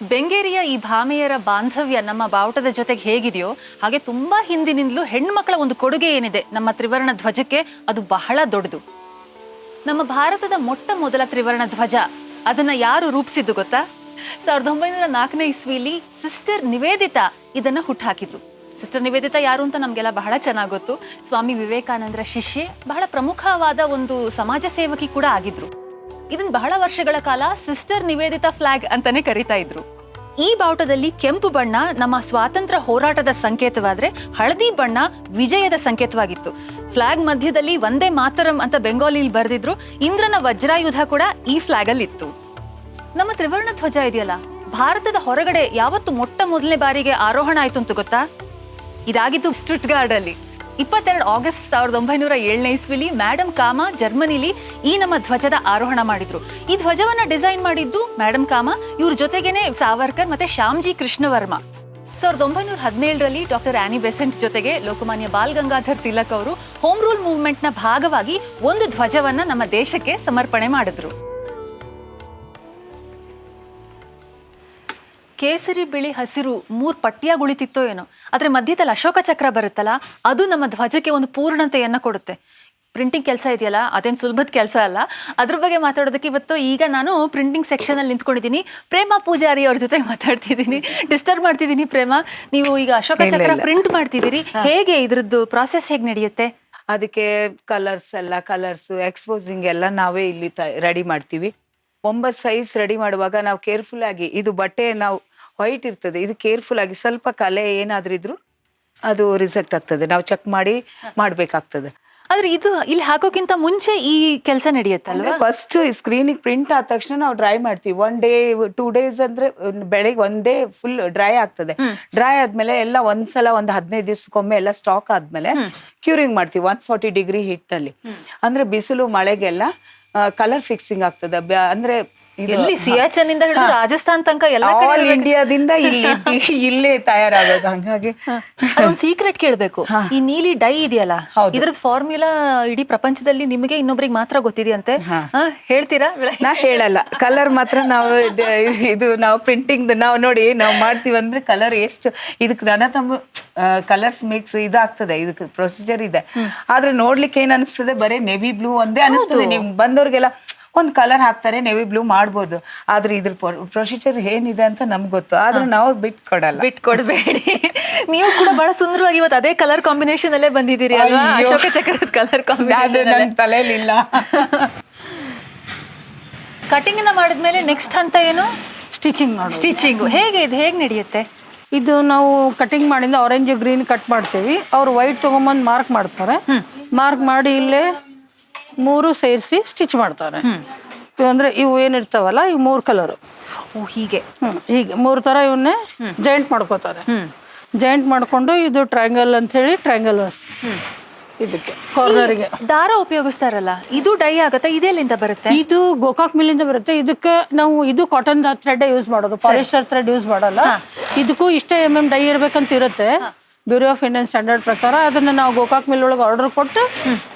ಬೆಂಗೇರಿಯ ಈ ಭಾಮೆಯರ ಬಾಂಧವ್ಯ ನಮ್ಮ ಬಾವುಟದ ಜೊತೆಗೆ ಹೇಗಿದೆಯೋ ಹಾಗೆ ತುಂಬಾ ಹಿಂದಿನಿಂದಲೂ ಹೆಣ್ಮಕ್ಳ ಒಂದು ಕೊಡುಗೆ ಏನಿದೆ ನಮ್ಮ ತ್ರಿವರ್ಣ ಧ್ವಜಕ್ಕೆ ಅದು ಬಹಳ ದೊಡ್ಡದು. ನಮ್ಮ ಭಾರತದ ಮೊಟ್ಟ ಮೊದಲ ತ್ರಿವರ್ಣ ಧ್ವಜ ಅದನ್ನ ಯಾರು ರೂಪಿಸಿದ್ದು ಗೊತ್ತಾ? ಸಾವಿರದ ಒಂಬೈನೂರ ನಾಲ್ಕನೇ ಇಸ್ವಿಲಿ ಸಿಸ್ಟರ್ ನಿವೇದಿತಾ ಇದನ್ನ ಹುಟ್ಟಾಕಿದ್ರು ಸಿಸ್ಟರ್ ನಿವೇದಿತಾ ಯಾರು ಅಂತ ನಮಗೆಲ್ಲ ಬಹಳ ಚೆನ್ನಾಗಿ ಗೊತ್ತು. ಸ್ವಾಮಿ ವಿವೇಕಾನಂದರ ಶಿಷ್ಯೆ, ಬಹಳ ಪ್ರಮುಖವಾದ ಒಂದು ಸಮಾಜ ಸೇವಕಿ ಕೂಡ ಆಗಿದ್ರು. ಇದನ್ನ ಬಹಳ ವರ್ಷಗಳ ಕಾಲ ಸಿಸ್ಟರ್ ನಿವೇದಿತಾ ಫ್ಲಾಗ್ ಅಂತಾನೆ ಕರಿತಾ ಇದ್ರು. ಈ ಬಾವುಟದಲ್ಲಿ ಕೆಂಪು ಬಣ್ಣ, ನಮ್ಮ ಸ್ವಾತಂತ್ರ್ಯ ಹೋರಾಟದ ಸಂಕೇತವಾದ್ರೆ ಹಳದಿ ಬಣ್ಣ ವಿಜಯದ ಸಂಕೇತವಾಗಿತ್ತು. ಫ್ಲಾಗ್ ಮಧ್ಯದಲ್ಲಿ ಒಂದೇ ಮಾತರಂ ಅಂತ ಬೆಂಗಾಲಿಲಿ ಬರೆದಿದ್ರು. ಇಂದ್ರನ ವಜ್ರಾಯುಧ ಕೂಡ ಈ ಫ್ಲಾಗ್ ಅಲ್ಲಿ ಇತ್ತು ನಮ್ಮ ತ್ರಿವರ್ಣ ಧ್ವಜ ಇದೆಯಲ್ಲ, ಭಾರತದ ಹೊರಗಡೆ ಯಾವತ್ತು ಮೊಟ್ಟ ಮೊದಲನೇ ಬಾರಿಗೆ ಆರೋಹಣ ಆಯ್ತು ಅಂತ ಗೊತ್ತಾ? ಇದಾಗಿದ್ದು ಸ್ಟುಟ್ಗಾರ್ಡ್ ಅಲ್ಲಿ ಇಪ್ಪತ್ತೆರಡು ಆಗಸ್ಟ್ ಸಾವಿರದ ಒಂಬೈನೂರ ಏಳನೇ ಇಸ್ವಿಲಿ ಮೇಡಮ್ ಕಾಮ ಜರ್ಮನಿಲಿ ಈ ನಮ್ಮ ಧ್ವಜದ ಆರೋಹಣ ಮಾಡಿದ್ರು. ಈ ಧ್ವಜವನ್ನ ಡಿಸೈನ್ ಮಾಡಿದ್ದು ಮೇಡಮ್ ಕಾಮ, ಇವ್ರ ಜೊತೆಗೇನೆ ಸಾವರ್ಕರ್ ಮತ್ತೆ ಶ್ಯಾಮ್ಜಿ ಕೃಷ್ಣವರ್ಮ. ಸಾವಿರದ ಒಂಬೈನೂರ ಹದಿನೇಳರಲ್ಲಿ ಡಾಕ್ಟರ್ ಆನಿ ಬೆಸೆಂಟ್ ಜೊತೆಗೆ ಲೋಕಮಾನ್ಯ ಬಾಲ್ ಗಂಗಾಧರ್ ತಿಲಕ್ ಅವರು ಹೋಮ್ ರೂಲ್ ಮೂವ್ಮೆಂಟ್ನ ಭಾಗವಾಗಿ ಒಂದು ಧ್ವಜವನ್ನ ನಮ್ಮ ದೇಶಕ್ಕೆ ಸಮರ್ಪಣೆ ಮಾಡಿದ್ರು. ಕೇಸರಿ ಬಿಳಿ ಹಸಿರು ಮೂರ್ ಪಟ್ಟಿಯಾಗಿ ಉಳಿತಿತ್ತೋ ಏನೋ. ಆದ್ರೆ ಮಧ್ಯದಲ್ಲಿ ಅಶೋಕ ಚಕ್ರ ಬರುತ್ತಲ್ಲ ಅದು ನಮ್ಮ ಧ್ವಜಕ್ಕೆ ಒಂದು ಪೂರ್ಣತೆಯನ್ನ ಕೊಡುತ್ತೆ. ಪ್ರಿಂಟಿಂಗ್ ಕೆಲಸ ಇದೆಯಲ್ಲ ಅದೇನು ಸುಲಭದ ಕೆಲಸ ಅಲ್ಲ. ಅದ್ರ ಬಗ್ಗೆ ಮಾತಾಡೋದಕ್ಕೆ ಇವತ್ತು ಈಗ ನಾನು ಪ್ರಿಂಟಿಂಗ್ ಸೆಕ್ಷನ್ ಅಲ್ಲಿ ನಿಂತ್ಕೊಂಡಿದ್ದೀನಿ. ಪ್ರೇಮ ಪೂಜಾರಿ ಅವ್ರ ಜೊತೆ ಮಾತಾಡ್ತಿದ್ದೀನಿ. ಡಿಸ್ಟರ್ಬ್ ಮಾಡ್ತಿದ್ದೀನಿ ಪ್ರೇಮ. ನೀವು ಈಗ ಅಶೋಕ ಚಕ್ರ ಪ್ರಿಂಟ್ ಮಾಡ್ತಿದ್ದೀರಿ. ಹೇಗೆ ಇದ್ರದ್ದು ಪ್ರಾಸೆಸ್ ಹೇಗೆ ನಡೆಯುತ್ತೆ? ಅದಕ್ಕೆ ಕಲರ್ಸ್ ಎಲ್ಲ ಕಲರ್ಸ್ ಎಕ್ಸ್ಪೋಸಿಂಗ್ ಎಲ್ಲ ನಾವೇ ಇಲ್ಲಿ ರೆಡಿ ಮಾಡ್ತೀವಿ. ಒಂಬತ್ತು ಸೈಜ್ ರೆಡಿ ಮಾಡುವಾಗ ನಾವು ಕೇರ್ಫುಲ್ ಆಗಿ ಇದು ಬಟ್ಟೆ ನಾವು ವೈಟ್ ಇರ್ತದೆ. ಇದು ಕೇರ್ಫುಲ್ ಆಗಿ ಸ್ವಲ್ಪ ಕಲೆ ಏನಾದ್ರೂ ಇದ್ರು ಅದು ರಿಸೆಕ್ಟ್ ಆಗ್ತದೆ. ನಾವು ಚೆಕ್ ಮಾಡಿ ಮಾಡ್ಬೇಕಾಗ್ತದೆ. ಆದ್ರೆ ಇದು ಇಲ್ಲಿ ಹಾಕೋಕ್ಕಿಂತ ಮುಂಚೆ ಈ ಕೆಲಸ ನಡೆಯುತ್ತಲ್ಲ ಫಸ್ಟ್ ಸ್ಕ್ರೀನಿಗೆ ಪ್ರಿಂಟ್ ಆದ ತಕ್ಷಣ ನಾವು ಡ್ರೈ ಮಾಡ್ತೀವಿ. ಒನ್ ಡೇ ಟೂ ಡೇಸ್ ಅಂದ್ರೆ ಬೆಳಿಗ್ಗೆ ಒಂದೇ ಫುಲ್ ಡ್ರೈ ಆಗ್ತದೆ. ಡ್ರೈ ಆದ್ಮೇಲೆ ಎಲ್ಲ ಒಂದ್ಸಲ ಒಂದ್ ಹದಿನೈದು ದಿವಸಕ್ಕೊಮ್ಮೆ ಎಲ್ಲ ಸ್ಟಾಕ್ ಆದ್ಮೇಲೆ ಕ್ಯೂರಿಂಗ್ ಮಾಡ್ತೀವಿ. ಒನ್ ಫಾರ್ಟಿ ಡಿಗ್ರಿ ಹಿಟ್ಟಲ್ಲಿ ಅಂದ್ರೆ ಬಿಸಿಲು ಮಳೆಗೆಲ್ಲ ಕಲರ್ ಫಿಕ್ಸಿಂಗ್ ಆಗ್ತದೆ. ಅಂದ್ರೆ ಎಲ್ಲಿ ಸಿಯಾಚನ್ ಇಂದ ಹಿಡಿದು ರಾಜಸ್ಥಾನ್ ತನಕ ಎಲ್ಲ ಆಲ್ ಇಂಡಿಯಾದಿಂದ ಇಲ್ಲಿ ಇಲ್ಲೇ ತಯಾರಾಗೋದು ಹಂಗಾಗಿ. ಅದೊಂದು ಸೀಕ್ರೆಟ್ ಕೇಳಬೇಕು. ಈ ನೀಲಿ ಡೈ ಇದೆಯಲ್ಲ ಇದ್ರದ್ ಫಾರ್ಮುಲಾ ಇಡೀ ಪ್ರಪಂಚದಲ್ಲಿ ನಿಮಗೆ ಇನ್ನೊಬ್ರಿಗೆ ಮಾತ್ರ ಗೊತ್ತಿದೆಯಂತೆ. ಹೇಳ್ತೀರಾ? ನಾ ಹೇಳಲ್ಲ. ಕಲರ್ ಮಾತ್ರ ನಾವು ಇದು- ನಾವು ಪ್ರಿಂಟಿಂಗ್ ನಾವು ನೋಡಿ ನಾವು ಮಾಡ್ತೀವಿ ಅಂದ್ರೆ ಕಲರ್ ಎಷ್ಟು ಇದಕ್ಕೆ ನನ್ನ ತಮ್ಮ ಕಲರ್ಸ್ ಮಿಕ್ಸ್ ಇದಾಗ್ತದೆ ಇದಕ್ಕೆ ಪ್ರೊಸೀಜರ್ ಇದೆ. ಆದ್ರೆ ನೋಡ್ಲಿಕ್ಕೆ ಏನ್ ಅನಿಸ್ತದೆ? ಬರೀ ನೆವಿ ಬ್ಲೂ ಒಂದೇ ಅನಿಸ್ತದೆ. ನೀವು ಬಂದವ್ರಿಗೆಲ್ಲ ಒಂದ್ ಕಲರ್ ಹಾಕ್ತಾರೆ ನೇವಿ ಬ್ಲೂ ಮಾಡ್ಬೋದು. ಆದ್ರೆ ಇದ್ರ ಪ್ರೊಸೀಜರ್ ಏನಿದೆ ಅಂತ ನಮ್ಗೆ ಗೊತ್ತು. ಆದ್ರೆ ನಾವು ಬಿಟ್ ಕೊಡಲ್ಲ. ಬಿಟ್ಕೊಡ್ಬೇಡಿ ನೀವು ಕೂಡ ಬಹಳ ಸುಂದರವಾಗಿ ಇವತ್ತು ಅದೇ ಕಲರ್ ಕಾಂಬಿನೇಷನ್ ಅಲ್ಲೇ ಬಂದಿದ್ದೀರಿ ಅಲ್ವಾ? ಅಶೋಕ ಚಕ್ರದ ಕಲರ್ ಕಾಂಬಿನೇಷನ್ ನನ್ನ ತಲೆಯಲ್ಲಿಲ್ಲ ಕಟಿಂಗ್ ಇಂದ ಮಾಡಿದ್ಮೇಲೆ ನೆಕ್ಸ್ಟ್ ಹಂತ ಏನು? ಸ್ಟಿಚಿಂಗ್ ಮಾಡೋದು. ಸ್ಟಿಚಿಂಗ್ ಹೇಗೆ ಇದು? ಹೇಗೆ ನಡೆಯುತ್ತೆ? ಇದು ನಾವು ಕಟಿಂಗ್ ಮಾಡಿಂದ ಆರೆಂಜ್ ಗ್ರೀನ್ ಕಟ್ ಮಾಡ್ತೀವಿ. ಅವ್ರು ವೈಟ್ ತೊಗೊಂಬಂದು ಮಾರ್ಕ್ ಮಾಡ್ತಾರೆ. ಮಾರ್ಕ್ ಮಾಡಿ ಇಲ್ಲೇ ಮೂರು ಸೇರಿಸಿ ಸ್ಟಿಚ್ ಮಾಡ್ತಾರೆ. ಅಂದ್ರೆ ಇವು ಏನಿರ್ತಾವಲ್ಲ ಇವು ಮೂರು ಕಲರ್ ಓ ಹೀಗೆ. ಹೀಗೆ. ಮೂರು ಥರ ಇವನ್ನೇ ಜಾಯಿಂಟ್ ಮಾಡ್ಕೋತಾರೆ. ಜಾಯಿಂಟ್ ಮಾಡ್ಕೊಂಡು ಇದು ಟ್ರಯಾಂಗಲ್ ಅಂತ ಹೇಳಿ ಟ್ರಯಾಂಗಲ್ ಇದಕ್ಕೆ ಕಾರ್ನರ್ಗೆ ದಾರ ಉಪಯೋಗಿಸ್ತಾರಲ್ಲ ಇದು ಡೈ ಆಗುತ್ತೆ ಇದೆಲ್ಲಿಂದ ಬರುತ್ತೆ? ಇದು ಗೋಕಾಕ್ ಮಿಲ್ಲಿಂದ ಬರುತ್ತೆ. ಇದಕ್ಕೆ ನಾವು ಇದು ಕಾಟನ್ ಥ್ರೆಡ್ ಯೂಸ್ ಮಾಡೋದು ಪಾಲಿಸ್ಟರ್ ಥ್ರೆಡ್ ಯೂಸ್ ಮಾಡಲ್ಲ. ಇದಕ್ಕೂ ಇಷ್ಟೇ ಎಂ ಎಂ ಡೈ ಇರ್ಬೇಕಂತ ಇರುತ್ತೆ. ಬ್ಯೂರೋ ಆಫ್ ಇಂಡಿಯನ್ ಸ್ಟ್ಯಾಂಡರ್ಡ್ ಪ್ರಕಾರ ಅದನ್ನ ನಾವು ಗೋಕಾಕ್ ಮಿಲ್ ಒಳಗೆ ಆರ್ಡರ್ ಕೊಟ್ಟು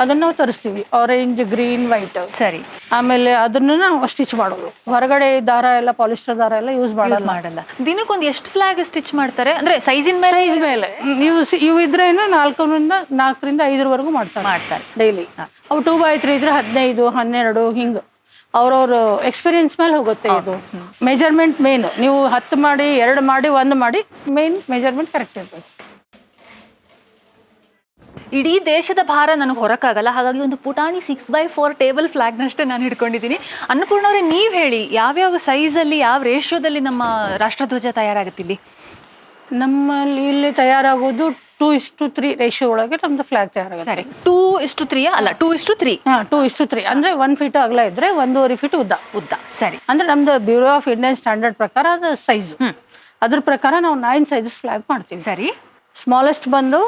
ಅದನ್ನ ನಾವು ತರಿಸ್ತೀವಿ. ಆರೆಂಜ್ ಗ್ರೀನ್ ವೈಟ್ ಸರಿ. ಆಮೇಲೆ ಅದನ್ನ ನಾವು ಸ್ಟಿಚ್ ಮಾಡೋದು. ಹೊರಗಡೆ ದಾರ ಎಲ್ಲ ಪಾಲಿಸ್ಟರ್ ದಾರ ಎಲ್ಲ ಯೂಸ್ ಯೂಸ್ ಮಾಡಲ್ಲ. ಮಾಡಲ್ಲ ದಿನಕ್ಕೊಂದು ಎಷ್ಟು ಫ್ಲಾಗ್ ಸ್ಟಿಚ್ ಮಾಡ್ತಾರೆ? ಅಂದ್ರೆ ಸೈಜಿನ ಮೇಲೆ? ಸೈಜ್ ಮೇಲೆ. ನೀವು ಇವು ಇದ್ರೆ ನಾಲ್ಕರಿಂದ ನಾಲ್ಕರಿಂದ ಐದರವರೆಗೂ ಮಾಡ್ತಾರೆ. ಮಾಡ್ತಾರೆ. ಡೈಲಿ ಅವು ಟೂ ಬೈ ತ್ರೀ ಇದ್ರೆ ಹದಿನೈದು ಹನ್ನೆರಡು ಹಿಂಗೆ. ಅವ್ರವ್ರ ಎಕ್ಸ್ಪೀರಿಯನ್ಸ್ ಮೇಲೆ ಹೋಗುತ್ತೆ ಇದು. ಮೆಜರ್ಮೆಂಟ್ ಮೇನ್ ನೀವು ಹತ್ತು ಮಾಡಿ ಎರಡು ಮಾಡಿ ಒಂದು ಮಾಡಿ ಮೇನ್ ಮೆಜರ್ಮೆಂಟ್ ಕರೆಕ್ಟ್ ಇರಬೇಕು. ಇಡೀ ದೇಶದ ಭಾರ ನನಗೆ ಹೊರಕ್ಕಾಗಲ್ಲ ಹಾಗಾಗಿ ಒಂದು ಪುಟಾಣಿ ಸಿಕ್ಸ್ ಬೈ ಫೋರ್ ಟೇಬಲ್ ಫ್ಲಾಗ್ನಷ್ಟೇ ನಾನು ಹಿಡ್ಕೊಂಡಿದ್ದೀನಿ. ಅನ್ನಪೂರ್ಣ ಅವರೇ ನೀವು ಹೇಳಿ ಯಾವ್ಯಾವ ಸೈಜಲ್ಲಿ ಯಾವ ರೇಷ್ಯೋದಲ್ಲಿ ನಮ್ಮ ರಾಷ್ಟ್ರಧ್ವಜ ತಯಾರಾಗುತ್ತಿಲ್ಲಿ? ನಮ್ಮಲ್ಲಿ ಇಲ್ಲಿ ತಯಾರಾಗೋದು ಟೂ ಇಷ್ಟು ತ್ರೀ ರೇಷಿಯೋ ಒಳಗೆ ನಮ್ದು ಫ್ಲಾಗ್ ತಯಾರಾಗುತ್ತೆ. ಸರಿ. ಟೂ ಇಷ್ಟು ತ್ರೀ ಅಲ್ಲ ಟೂ ಇಷ್ಟು ತ್ರೀ ಹಾ ಟೂ ಇಷ್ಟು ತ್ರೀ ಅಂದ್ರೆ ಒನ್ ಫೀಟ್ ಅಗಲ ಇದ್ರೆ ಒಂದೂವರೆ ಫೀಟ್ ಉದ್ದ. ಉದ್ದ. ಸರಿ. ಅಂದ್ರೆ ನಮ್ದು ಬ್ಯೂರೋ ಆಫ್ ಇಂಡಿಯನ್ ಸ್ಟ್ಯಾಂಡರ್ಡ್ ಪ್ರಕಾರ ಅದು ಸೈಜ್ ಅದ್ರ ಪ್ರಕಾರ ನಾವು ನೈನ್ ಸೈಜಸ್ ಫ್ಲಾಗ್ ಮಾಡ್ತೀವಿ. ಸರಿ. ಸ್ಮಾಲೆಸ್ಟ್ ಬಂದು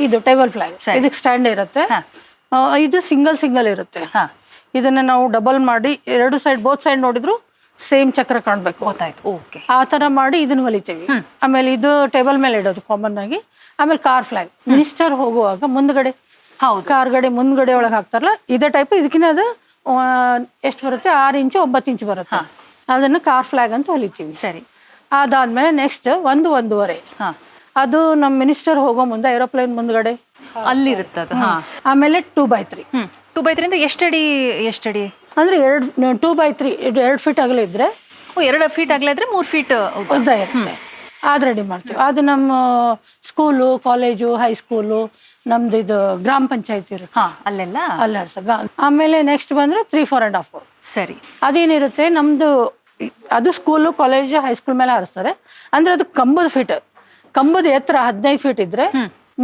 ಇದು ಟೇಬಲ್ ಫ್ಲಾಗ್ ಸರಿ. ಇದಕ್ಕೆ ಸ್ಟ್ಯಾಂಡ್ ಇರುತ್ತೆ. ಹಾ. ಆ, ಇದು ಸಿಂಗಲ್ ಸಿಂಗಲ್ ಇರುತ್ತೆ. ಹಾ. ಇದನ್ನ ನಾವು ಡಬಲ್ ಮಾಡಿ ಎರಡು ಸೈಡ್ ಬೋತ್ ಸೈಡ್ ನೋಡಿದ್ರು ಸೇಮ್ ಚಕ್ರ ಕಾಣಬೇಕು. ಗೊತ್ತಾಯ್ತು. ಓಕೆ. ಆ ತರ ಮಾಡಿ ಇದನ್ನ ಹೊಲಿತೀವಿ. ಆಮೇಲೆ ಇದು ಟೇಬಲ್ ಮೇಲೆ ಇಡೋದು ಕಾಮನ್ ಆಗಿ. ಆಮೇಲೆ ಕಾರ್ ಫ್ಲಾಗ್ ಮಿನಿಸ್ಟರ್ ಹೋಗುವಾಗ ಮುಂದ್ಗಡೆ. ಹೌದು. ಕಾರ್ಗಡೆ ಮುಂದ್ಗಡೆ ಒಳಗೆ ಹಾಕ್ತಾರಲ್ಲ ಇದೇ ಟೈಪ್ ಇದಕ್ಕಿನ್ನ ಅದು ಎಷ್ಟು ಬರುತ್ತೆ? ಆರು ಇಂಚು ಒಂಬತ್ತು ಇಂಚು ಬರುತ್ತೆ. ಅದನ್ನ ಕಾರ್ ಫ್ಲಾಗ್ ಅಂತ ಹೊಲಿತೀವಿ. ಸರಿ. ಅದಾದ್ಮೇಲೆ ನೆಕ್ಸ್ಟ್ ಒಂದು ಒಂದೂವರೆ. ಹಾ. ಅದು ನಮ್ಮ ಮಿನಿಸ್ಟರ್ ಹೋಗೋ ಮುಂದೆ ಏರೋಪ್ಲೇನ್ ಮುಂದ್ಗಡೆ. ಅಲ್ಲಿರುತ್ತೆ ಅದು ಹಾ. ಆಮೇಲೆ two by three two by three ಎಷ್ಟಡಿ ಎಷ್ಟಡಿ? ಅಂದ್ರೆ ಎರಡು ಟೂ ಬೈ ತ್ರೀ ಎರಡು ಫೀಟ್ ಅಗಲ ಇದ್ರೆ ಓ ಎರಡು ಫೀಟ್ ಆಗಲೇ ಇದ್ರೆ ಮೂರು ಫೀಟ್ ಉದ್ದ. ಇರುತ್ತೆ. ಅದು ರೆಡಿ ಮಾಡ್ತೀವಿ. ಅದು ನಮ್ಮ ಸ್ಕೂಲು ಕಾಲೇಜು ಹೈಸ್ಕೂಲು ನಮ್ದು ಇದು ಗ್ರಾಮ ಪಂಚಾಯತಿ ಇರುತ್ತೆ. ಅಲ್ಲೆಲ್ಲ? ಅಲ್ಲಿ ಆಮೇಲೆ ನೆಕ್ಸ್ಟ್ ಬಂದ್ರೆ ತ್ರೀ ಫೋರ್ ಅಂಡ್ ಹಾಫ್ ಸರಿ. ಅದೇನಿರುತ್ತೆ ನಮ್ದು ಅದು ಸ್ಕೂಲು ಕಾಲೇಜು ಹೈಸ್ಕೂಲ್ ಮೇಲೆ ಹರಿಸ್ತಾರೆ. ಅಂದ್ರೆ ಅದು ಕಂಬದ ಫೀಟ್ ಕಂಬದ ಎತ್ತರ ಹದಿನೈದು ಫೀಟ್ ಇದ್ರೆ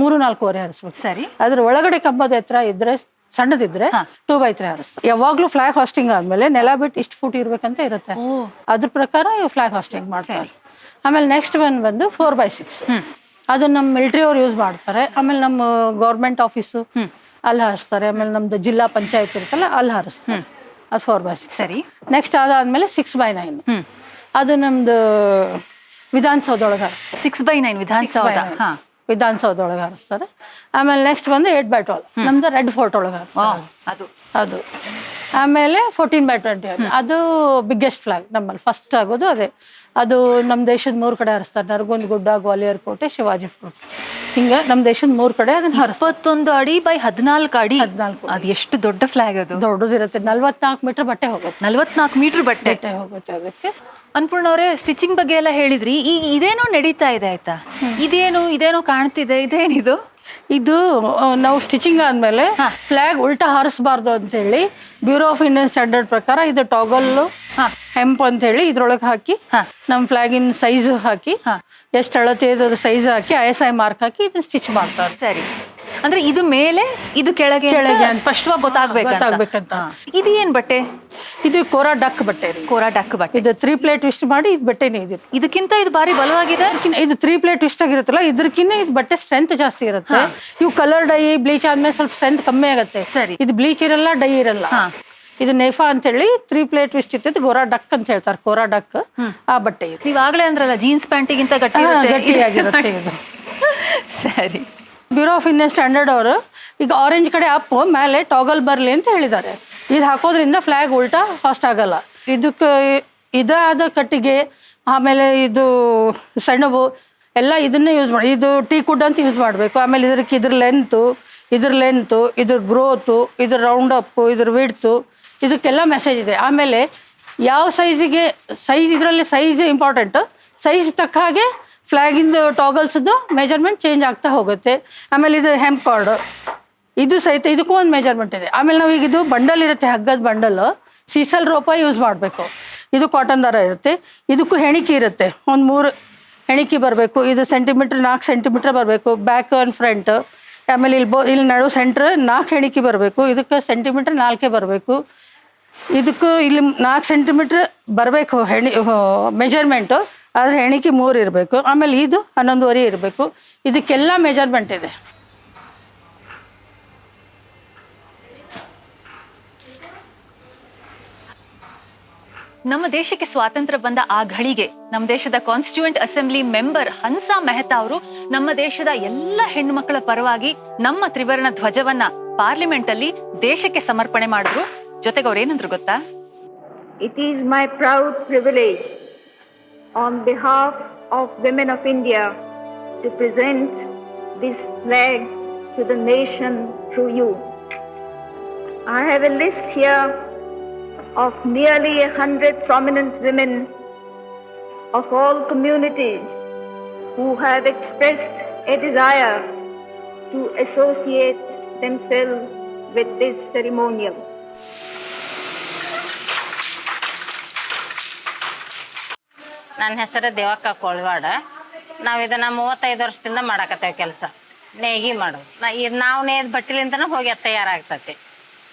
ಮೂರು ನಾಲ್ಕೂವರೆ ಹರಿಸ್ಬೇಕು. ಸರಿ. ಅದ್ರ ಒಳಗಡೆ ಕಂಬದ ಎತ್ತರ ಇದ್ರೆ ಸಣ್ಣದಿದ್ರೆ ಟೂ ಬೈ ತ್ರೀ ಹರಿಸ್ತಾರೆ. ಯಾವಾಗ್ಲೂ ಫ್ಲಾಗ್ ಹಾಸ್ಟಿಂಗ್ ಆದ್ಮೇಲೆ ನೆಲ ಬಿಟ್ಟು ಇಷ್ಟು ಫುಟ್ ಇರ್ಬೇಕಂತ ಇರುತ್ತೆ. ಅದ್ರ ಪ್ರಕಾರ ಫ್ಲಾಗ್ ಹಾಸ್ಟಿಂಗ್ ಮಾಡ್ತಾರೆ. ಆಮೇಲೆ ನೆಕ್ಸ್ಟ್ ಒನ್ ಬಂದು ಫೋರ್ ಬೈ ಸಿಕ್ಸ್ ಅದನ್ನ ನಮ್ಮ ಮಿಲಿಟರಿ ಅವ್ರು ಯೂಸ್ ಮಾಡ್ತಾರೆ. ಆಮೇಲೆ ನಮ್ಮ ಗೌರ್ಮೆಂಟ್ ಆಫೀಸು ಅಲ್ಲಿ ಹಾರಿಸ್ತಾರೆ. ಆಮೇಲೆ ನಮ್ದು ಜಿಲ್ಲಾ ಪಂಚಾಯತ್ ಇರುತ್ತಲ್ಲ ಅಲ್ಲಿ ಹಾರಿಸ್ತಾರೆ. ಅದು ಫೋರ್ ಬೈ ಸಿಕ್ಸ್ ಸರಿ. ನೆಕ್ಸ್ಟ್ ಅದಾದ್ಮೇಲೆ ಸಿಕ್ಸ್ ಬೈ ನೈನ್ ಅದು ನಮ್ದು ವಿಧಾನಸೌಧ ಒಳಗೆ ಹಾರಿಸ್ತಾರೆ. ಸಿಕ್ಸ್ ಬೈ ನೈನ್ ವಿಧಾನಸೌಧ ಹಾ. ವಿಧಾನಸೌಧ ಒಳಗೆ ಹಾರಿಸ್ತಾರೆ. ಆಮೇಲೆ ನೆಕ್ಸ್ಟ್ ಬಂದು ಏಟ್ ಬೈ ಟ್ವೆಲ್ ನಮ್ದು ರೆಡ್ ಫೋರ್ಟ್ ಒಳಗೆ ಹಾರಿಸ್ತಾರೆ. ಅದು. ಅದು. ಆಮೇಲೆ ಫೋರ್ಟೀನ್ ಬೈ ಟ್ವೆಂಟಿ ಅದು. ಬಿಗ್ಗೆಸ್ಟ್ ಫ್ಲಾಗ್ ನಮ್ಮಲ್ಲಿ. ಫಸ್ಟ್ ಆಗೋದು ಅದೇ. ಅದು ನಮ್ಮ ದೇಶದ ಮೂರು ಕಡೆ ಹರಿಸ್ತಾರೆ. ನರಗೊಂದ್ ಗುಡ್ಡ ಗ್ವಾಲಿಯರ್ ಕೋಟೆ ಶಿವಾಜಿ ಕೋಟೆ. ಹಿಂಗೆ ನಮ್ಮ ದೇಶದ ಮೂರು ಕಡೆ ಅದನ್ನ ಇಪ್ಪತ್ತೊಂದು ಅಡಿ ಬೈ ಹದಿನಾಲ್ಕು ಅಡಿ. ಹದಿನಾಲ್ಕು ಅದು ಎಷ್ಟು ದೊಡ್ಡ ಫ್ಲಾಗ್ ಅದು. ದೊಡ್ಡದಿರುತ್ತೆ ನಲ್ವತ್ನಾಲ್ಕು ಮೀಟರ್ ಬಟ್ಟೆ ಹೋಗುತ್ತೆ. ನಲ್ವತ್ನಾಲ್ಕು ಮೀಟರ್ ಬಟ್ಟೆ. ಬಟ್ಟೆ ಹೋಗುತ್ತೆ ಅದಕ್ಕೆ. ಅನ್ಪೂರ್ಣ ಅವರೇ ಸ್ಟಿಚಿಂಗ್ ಬಗ್ಗೆ ಎಲ್ಲ ಹೇಳಿದ್ರಿ. ಈ ಇದೇನೋ ನಡೀತಾ ಇದೆ ಆಯ್ತಾ? ಇದೇನು ಇದೇನೋ ಕಾಣ್ತಿದೆ ಇದೇನಿದು? ಇದು ನಾವು ಸ್ಟಿಚಿಂಗ್ ಆದ್ಮೇಲೆ ಫ್ಲಾಗ್ ಉಲ್ಟಾ ಹಾರಿಸಬಾರ್ದು ಅಂತ ಹೇಳಿ ಬ್ಯೂರೋ ಆಫ್ ಇಂಡಿಯನ್ ಸ್ಟ್ಯಾಂಡರ್ಡ್ ಪ್ರಕಾರ ಇದು ಟಾಗಲ್ ಹೆಂಪ್ ಅಂತ ಹೇಳಿ ಇದ್ರೊಳಗೆ ಹಾಕಿ ನಮ್ಮ ಫ್ಲಾಗಿನ ಸೈಜ್ ಹಾಕಿ ಎಷ್ಟು ಅಳತೆ ಸೈಜ್ ಹಾಕಿ ಐ ಎಸ್ ಐ ಮಾರ್ಕ್ ಹಾಕಿ ಇದನ್ನ ಸ್ಟಿಚ್ ಮಾಡ್ತಾರೆ. ಸರಿ. ಅಂದ್ರೆ ಇದು ಮೇಲೆ ಇದು ಕೆಳಗೆ ಅಂತ ಕೆಳಗೆ ಅಂತ. ಸ್ಪಷ್ಟವಾಗಿ ಗೊತ್ತಾಗ್ಬೇಕಂತ. ಗೊತ್ತಾಗ್ಬೇಕಂತ. ಇದು ಏನ್ ಬಟ್ಟೆ? ಇದು ಕೋರಾ ಡಕ್ ಬಟ್ಟೆ ರೀ. ಕೋರಾ ಡಕ್ ಬಟ್ಟೆ. ಇದು ತ್ರೀ ಪ್ಲೇಟ್ ಟ್ವಿಸ್ಟ್ ಮಾಡಿ ಇದು ಬಟ್ಟೆನೇ ಇದು. ಇದಕ್ಕಿಂತ ಇದು ಬಾರಿ ಬಲವಾಗಿದೆ? ಇದಕ್ಕಿನ್ನ- ಇದು ತ್ರೀ ಪ್ಲೇಟ್ ಟ್ವಿಸ್ಟ್ ಆಗಿರುತ್ತಲ್ಲ ಇದಕ್ಕಿಂತ ಇದು ಬಟ್ಟೆ ಸ್ಟ್ರೆಂತ್ ಜಾಸ್ತಿ ಇರುತ್ತೆ. ಇವು ಕಲರ್ ಡೈ ಬ್ಲೀಚ್ ಆದ್ಮೇಲೆ ಸ್ವಲ್ಪ ಸ್ಟ್ರೆಂತ್ ಕಮ್ಮಿ ಆಗುತ್ತೆ. ಸರಿ. ಇದು ಬ್ಲೀಚ್ ಇರಲ್ಲ ಡೈ ಇರಲ್ಲ. ಇದು ನೇಫಾ ಅಂತೇಳಿ ತ್ರೀ ಪ್ಲೇಟ್ ಟ್ವಿಸ್ಟ್ ಇರ್ತೈತೆ ಗೋರಾ ಡಕ್ ಅಂತ ಹೇಳ್ತಾರೆ ಕೋರಾ ಡಕ್. ಆ ಬಟ್ಟೆ ಇದು. ನೀವಾಗ್ಲೇ ಅಂದ್ರಲ್ಲ ಜೀನ್ಸ್ ಪ್ಯಾಂಟಿಗಿಂತ ಗಟ್ಟಿ ಹಾ, ಇರುತ್ತೆ. ಗಟ್ಟಿಯಾಗಿರುತ್ತೆ ಇದು. ಸರಿ. ಬ್ಯೂರೋ ಆಫ್ ಇಂಡಿಯನ್ ಸ್ಟ್ಯಾಂಡರ್ಡ್ ಅವರು ಈಗ ಆರೆಂಜ್ ಕಡೆ ಅಪ್ ಮೇಲೆ ಟಾಗಲ್ ಬರಲಿ ಅಂತ ಹೇಳಿದ್ದಾರೆ. ಇದು ಹಾಕೋದ್ರಿಂದ ಫ್ಲಾಗ್ ಉಲ್ಟಾ ಫಾಸ್ಟ್ ಆಗಲ್ಲ. ಇದಕ್ಕೆ ಇದಾದ ಕಟ್ಟಿಗೆ, ಆಮೇಲೆ ಇದು ಸೆಣಬು ಎಲ್ಲ ಇದನ್ನೇ ಯೂಸ್ ಮಾಡಿ, ಇದು ಟೀ ಕುಡ್ ಅಂತ ಯೂಸ್ ಮಾಡಬೇಕು. ಆಮೇಲೆ ಇದಕ್ಕೆ ಇದ್ರ ಲೆಂತು ಇದ್ರ ಲೆಂತು ಇದ್ರ ಗ್ರೋತು ಇದ್ರ ರೌಂಡ್ ಅಪ್ ಇದ್ರ ವಿಡ್ತು ಇದಕ್ಕೆಲ್ಲ ಮೆಸೇಜ್ ಇದೆ. ಆಮೇಲೆ ಯಾವ ಸೈಜಿಗೆ ಸೈಜ್ ಇದರಲ್ಲಿ ಸೈಜ್ ಇಂಪಾರ್ಟೆಂಟು ಸೈಜ್ ತಕ್ಕ ಹಾಗೆ ಫ್ಲ್ಯಾಗಿಂದು ಟಾಗಲ್ಸ್ದು ಮೆಜರ್ಮೆಂಟ್ ಚೇಂಜ್ ಆಗ್ತಾ ಹೋಗುತ್ತೆ. ಆಮೇಲೆ ಇದು ಹೆಂಪ್ ಕಾರ್ಡ್. ಇದು ಸಹಿತ ಇದಕ್ಕೂ ಒಂದು ಮೆಜರ್ಮೆಂಟ್ ಇದೆ. ಆಮೇಲೆ ನಾವೀಗ ಇದು ಬಂಡಲ್ ಇರುತ್ತೆ, ಹಗ್ಗದ ಬಂಡಲ್ ಸೀಸಲ್ ರೋಪ ಯೂಸ್ ಮಾಡಬೇಕು. ಇದು ಕಾಟನ್ ದಾರ ಇರುತ್ತೆ. ಇದಕ್ಕೂ ಹೆಣಿಕೆ ಇರುತ್ತೆ. ಒಂದು ಮೂರು ಹೆಣಿಕೆ ಬರಬೇಕು. ಇದು ಸೆಂಟಿಮೀಟ್ರ್ ನಾಲ್ಕು ಸೆಂಟಿಮೀಟ್ರ್ ಬರಬೇಕು. Back and front. ಆಮೇಲೆ ಇಲ್ಲಿ ಬೋ ಇಲ್ಲಿ ನಡು ಸೆಂಟ್ರ್ ನಾಲ್ಕು ಹೆಣಿಕೆ ಬರಬೇಕು. ಇದಕ್ಕೆ ಸೆಂಟಿಮೀಟ್ರ್ ನಾಲ್ಕೇ ಬರಬೇಕು. ಇದಕ್ಕೂ ಇಲ್ಲಿ ನಾಲ್ಕು ಸೆಂಟಿಮೀಟ್ರ್ ಬರಬೇಕು ಹೆಣಿ ಮೆಜರ್ಮೆಂಟು. ಆದರೆ ಹೆಣಿಕೆ ಮೂರು ಇರಬೇಕು ಆಮೇಲೆ ಇದು ಹನ್ನೊಂದುವರೆ ಇರಬೇಕು. ಇದಕ್ಕೆಲ್ಲ ಮೆಜರ್ಮೆಂಟ್ ಇದೆ. ನಮ್ಮ ದೇಶಕ್ಕೆ ಸ್ವಾತಂತ್ರ್ಯ ಬಂದ ಆ ಘಳಿಗೆ ನಮ್ಮ ದೇಶದ constituent assembly member Hansa Mehta ಅವರು ನಮ್ಮ ದೇಶದ ಎಲ್ಲ ಹೆಣ್ಣುಮಕ್ಕಳ ಪರವಾಗಿ ನಮ್ಮ ತ್ರಿವರ್ಣ ಧ್ವಜವನ್ನ ಪಾರ್ಲಿಮೆಂಟ್ ಅಲ್ಲಿ ದೇಶಕ್ಕೆ ಸಮರ್ಪಣೆ ಮಾಡಿದ್ರು. ಜೊತೆಗೆ ಅವ್ರೇನಂದ್ರು ಗೊತ್ತಾ? It is my proud privilege on behalf of women of India to present this flag to the nation through you. I have a list here of nearly a hundred prominent women of all communities who have expressed a desire to associate themselves with this ceremonial. ನನ್ನ ಹೆಸರು ದೇವಕ್ಕ ಕೋಳ್ವಾಡ. ನಾವು ಇದನ್ನ ಮೂವತ್ತೈದು ವರ್ಷದಿಂದ ಮಾಡಾಕತ್ತೇವೆ ಕೆಲಸ. ನೇಗಿ ಮಾಡು. ನಾ ಇದು ನಾವು ನೇಯ್ದ ಬಟ್ಟಿಲಿಂದನೇ ಹೋಗಿ ತಯಾರಾಗ್ತೈತಿ.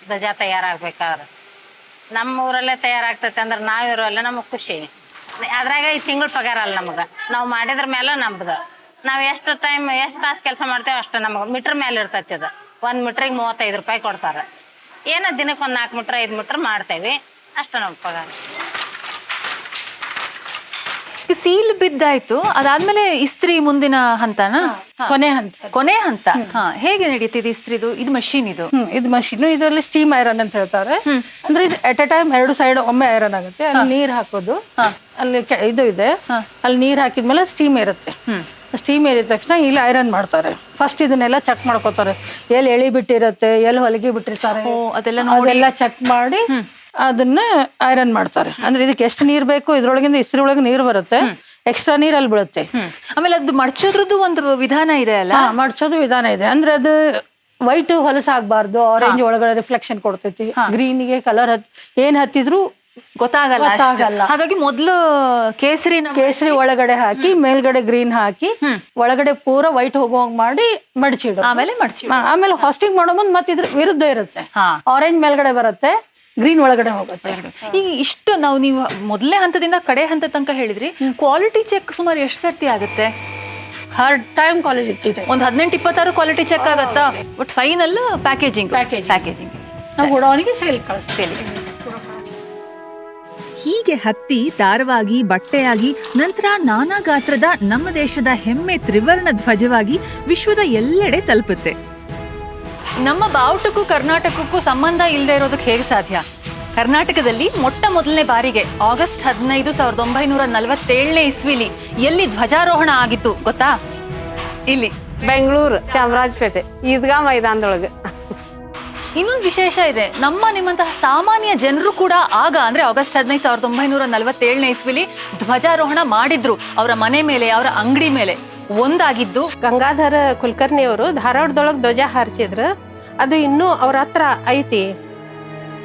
ಧ್ವಜ ತಯಾರಾಗ್ಬೇಕಾದ್ರೆ. ನಮ್ಮ ಊರಲ್ಲೇ ತಯಾರಾಗ್ತತಿ ಅಂದ್ರೆ ನಾವಿರೋಲ್ಲ ನಮಗೆ ಖುಷಿ. ಅದ್ರಾಗ ಈ ತಿಂಗಳು ಪಗಾರ ಅಲ್ಲ ನಮಗೆ. ನಾವು ಮಾಡಿದ್ರ ಮೇಲೆ ನಮ್ದು. ನಾವು ಎಷ್ಟು ಟೈಮ್, ಎಷ್ಟು ತಾಸು ಕೆಲಸ ಮಾಡ್ತೇವೆ ಅಷ್ಟು ನಮಗೆ. ಮೀಟ್ರ್ ಮೇಲೆ ಇರ್ತೈತಿ ಅದು. ಒಂದು ಮೀಟ್ರಿಗೆ ಮೂವತ್ತೈದು ರೂಪಾಯಿ ಕೊಡ್ತಾರೆ. ಏನೋ ದಿನಕ್ಕೆ ಒಂದು ನಾಲ್ಕು ಮೀಟ್ರ್, ಐದು ಮೀಟ್ರ್ ಮಾಡ್ತೇವೆ. ಅಷ್ಟು ನಮ್ಮ ಪಗಾರ. ಸೀಲ್ ಬಿದ್ದಾಯ್ತು. ಅದಾದ್ಮೇಲೆ ಇಸ್ತ್ರಿ ಮುಂದಿನ ಹಂತನಾ? ಕೊನೆ ಹಂತ. ಕೊನೆ ಹಂತ. ಹಾ ಹೇಗೆ ನಡೀತಿದೆ ಇಸ್ತ್ರಿದು? ಇದು ಮಷೀನ್ ಇದು. ಹ್ಮ್ ಇದು ಮಷೀನ್ ಇದರಲ್ಲಿ ಸ್ಟೀಮ್ ಐರನ್ ಅಂತ ಹೇಳ್ತಾರೆ. ಅಂದ್ರೆ ಇದು ಎಟ್ ಅ ಟೈಮ್ ಎರಡು ಸೈಡ್ ಒಮ್ಮೆ ಐರನ್ ಆಗುತ್ತೆ. ಅಲ್ಲಿ ನೀರ್ ಹಾಕೋದು. ಅಲ್ಲಿ ಕೆ- ಇದು ಇದೆ. ಅಲ್ಲಿ ನೀರ್ ಹಾಕಿದ್ಮೇಲೆ ಸ್ಟೀಮ್ ಇರುತ್ತೆ ಸ್ಟೀಮ್ ಏರಿದ ತಕ್ಷಣ ಇಲ್ಲಿ ಐರನ್ ಮಾಡ್ತಾರೆ. ಫಸ್ಟ್ ಇದನ್ನೆಲ್ಲ ಚೆಕ್ ಮಾಡ್ಕೋತಾರೆ. ಎಲ್ಲಿ ಎಳಿ ಬಿಟ್ಟಿರುತ್ತೆ ಎಲ್ಲಿ ಹೊಲಿಗೆ ಬಿಟ್ಟಿರ್ತಾರೆ. ಓ, ಅದೆಲ್ಲ ಅದೆಲ್ಲ ಚೆಕ್ ಮಾಡಿ ಅದನ್ನ ಐರನ್ ಮಾಡ್ತಾರೆ. ಅಂದ್ರೆ ಇದಕ್ಕೆ ಎಷ್ಟು ನೀರ್ ಬೇಕು ಇದ್ರೊಳಗಿಂದ ಇಸ್ರಿ ಒಳಗೆ ನೀರ್ ಬರುತ್ತೆ ಎಕ್ಸ್ಟ್ರಾ ನೀರ್ ಅಲ್ಲಿ ಬೀಳುತ್ತೆ. ಆಮೇಲೆ ಅದು ಮಡ್ಚೋದ್ರದ್ದು ಒಂದು ವಿಧಾನ ಇದೆ ಅಲ್ಲ? ಹಾ ಮಡ್ಚೋದು ವಿಧಾನ ಇದೆ. ಅಂದ್ರೆ ಅದು ವೈಟ್ ಹೊಲಸಾಗಬಾರ್ದು ಆರೆಂಜ್ ಒಳಗಡೆ ರಿಫ್ಲೆಕ್ಷನ್ ಕೊಡ್ತೈತಿ. ಗ್ರೀನ್ಗೆ ಕಲರ್ ಹತ್ ಏನ್ ಹತ್ತಿದ್ರು ಗೊತ್ತಾಗಲ್ಲ ಅಷ್ಟು. ಗೊತ್ತಾಗಲ್ಲ. ಹಾಗಾಗಿ ಮೊದ್ಲು ಕೇಸರಿ ಕೇಸರಿ ಒಳಗಡೆ ಹಾಕಿ ಮೇಲ್ಗಡೆ ಗ್ರೀನ್ ಹಾಕಿ ಒಳಗಡೆ ಪೂರ ವೈಟ್ ಹೋಗುವಂಗ್ ಮಾಡಿ ಮಡಚಿಡು ಆಮೇಲೆ ಮಡ್ಚಿ ಆಮೇಲೆ ಹಾಸ್ಟಿಂಗ್ ಮಾಡೋ ಮುಂದ್ ಮತ್ತೆ ಇದ್ರ ವಿರುದ್ಧ ಇರುತ್ತೆ. ಹಾ. ಆರೆಂಜ್ ಮೇಲ್ಗಡೆ ಬರುತ್ತೆ ಗ್ರೀನ್ ಒಳಗಡೆ ಹೋಗುತ್ತೆ. ಈಗ ಇಷ್ಟು ನಾವು ನೀವು ಮೊದಲನೇ ಹಂತದಿಂದ ಕಡೆ ಹಂತ ತನಕ ಹೇಳಿದ್ರಿ. ಕ್ವಾಲಿಟಿ ಚೆಕ್ ಸುಮಾರು ಎಷ್ಟು ಸರ್ತಿ ಆಗುತ್ತೆ? ಹರ್ ಟೈಮ್ ಕ್ವಾಲಿಟಿ ಒಂದು ಒಂದ್ ಹದಿನೆಂಟು ಇಪ್ಪತ್ತಾರು ಕ್ವಾಲಿಟಿ ಚೆಕ್ ಆಗತ್ತಾ? But final packaging. ಪ್ಯಾಕೇಜಿಂಗ್ ನಾವು ಸೇಲ್ ಕಳಿಸ್ತೀವಿ. ಹೀಗೆ ಹತ್ತಿ ದಾರವಾಗಿ ಬಟ್ಟೆಯಾಗಿ ನಂತರ ನಾನಾ ಗಾತ್ರದ ನಮ್ಮ ದೇಶದ ಹೆಮ್ಮೆ ತ್ರಿವರ್ಣ ಧ್ವಜವಾಗಿ ವಿಶ್ವದ ಎಲ್ಲೆಡೆ ತಲುಪುತ್ತೆ. ನಮ್ಮ ಬಾವುಟಕ್ಕೂ ಕರ್ನಾಟಕಕ್ಕೂ ಸಂಬಂಧ ಇಲ್ಲದೆ ಇರೋದಕ್ಕೆ ಹೇಗೆ ಸಾಧ್ಯ? ಕರ್ನಾಟಕದಲ್ಲಿ ಮೊಟ್ಟ ಮೊದಲನೇ ಬಾರಿಗೆ ಆಗಸ್ಟ್ ಹದಿನೈದು ಸಾವಿರದ ಒಂಬೈನೂರ ನಲವತ್ತೇಳನೇ ಇಸ್ವಿಲಿ ಎಲ್ಲಿ ಧ್ವಜಾರೋಹಣ ಆಗಿತ್ತು ಗೊತ್ತಾ? ಇಲ್ಲಿ. ಬೆಂಗಳೂರು ಚಾಮರಾಜಪೇಟೆ ಈದ್ಗಾ ಮೈದಾನದೊಳಗೆ. ಇನ್ನೊಂದು ವಿಶೇಷ ಇದೆ ನಮ್ಮ ನಿಮ್ಮಂತಹ ಸಾಮಾನ್ಯ ಜನರು ಕೂಡ ಆಗ ಅಂದ್ರೆ ಆಗಸ್ಟ್ ಹದಿನೈದು ಸಾವಿರದ ಒಂಬೈನೂರ ನಲವತ್ತೇಳನೇ ಇಸ್ವಿಲಿ ಧ್ವಜಾರೋಹಣ ಮಾಡಿದ್ರು ಅವರ ಮನೆ ಮೇಲೆ ಅವರ ಅಂಗಡಿ ಮೇಲೆ. ಒಂದಾಗಿದ್ದು ಗಂಗಾಧರ ಕುಲಕರ್ಣಿ ಅವರು ಧಾರವಾಡದೊಳಗೆ ಧ್ವಜ ಹಾರಿಸಿದ್ರು. ಅದು ಇನ್ನೂ ಅವ್ರ ಹತ್ರ ಐತಿ.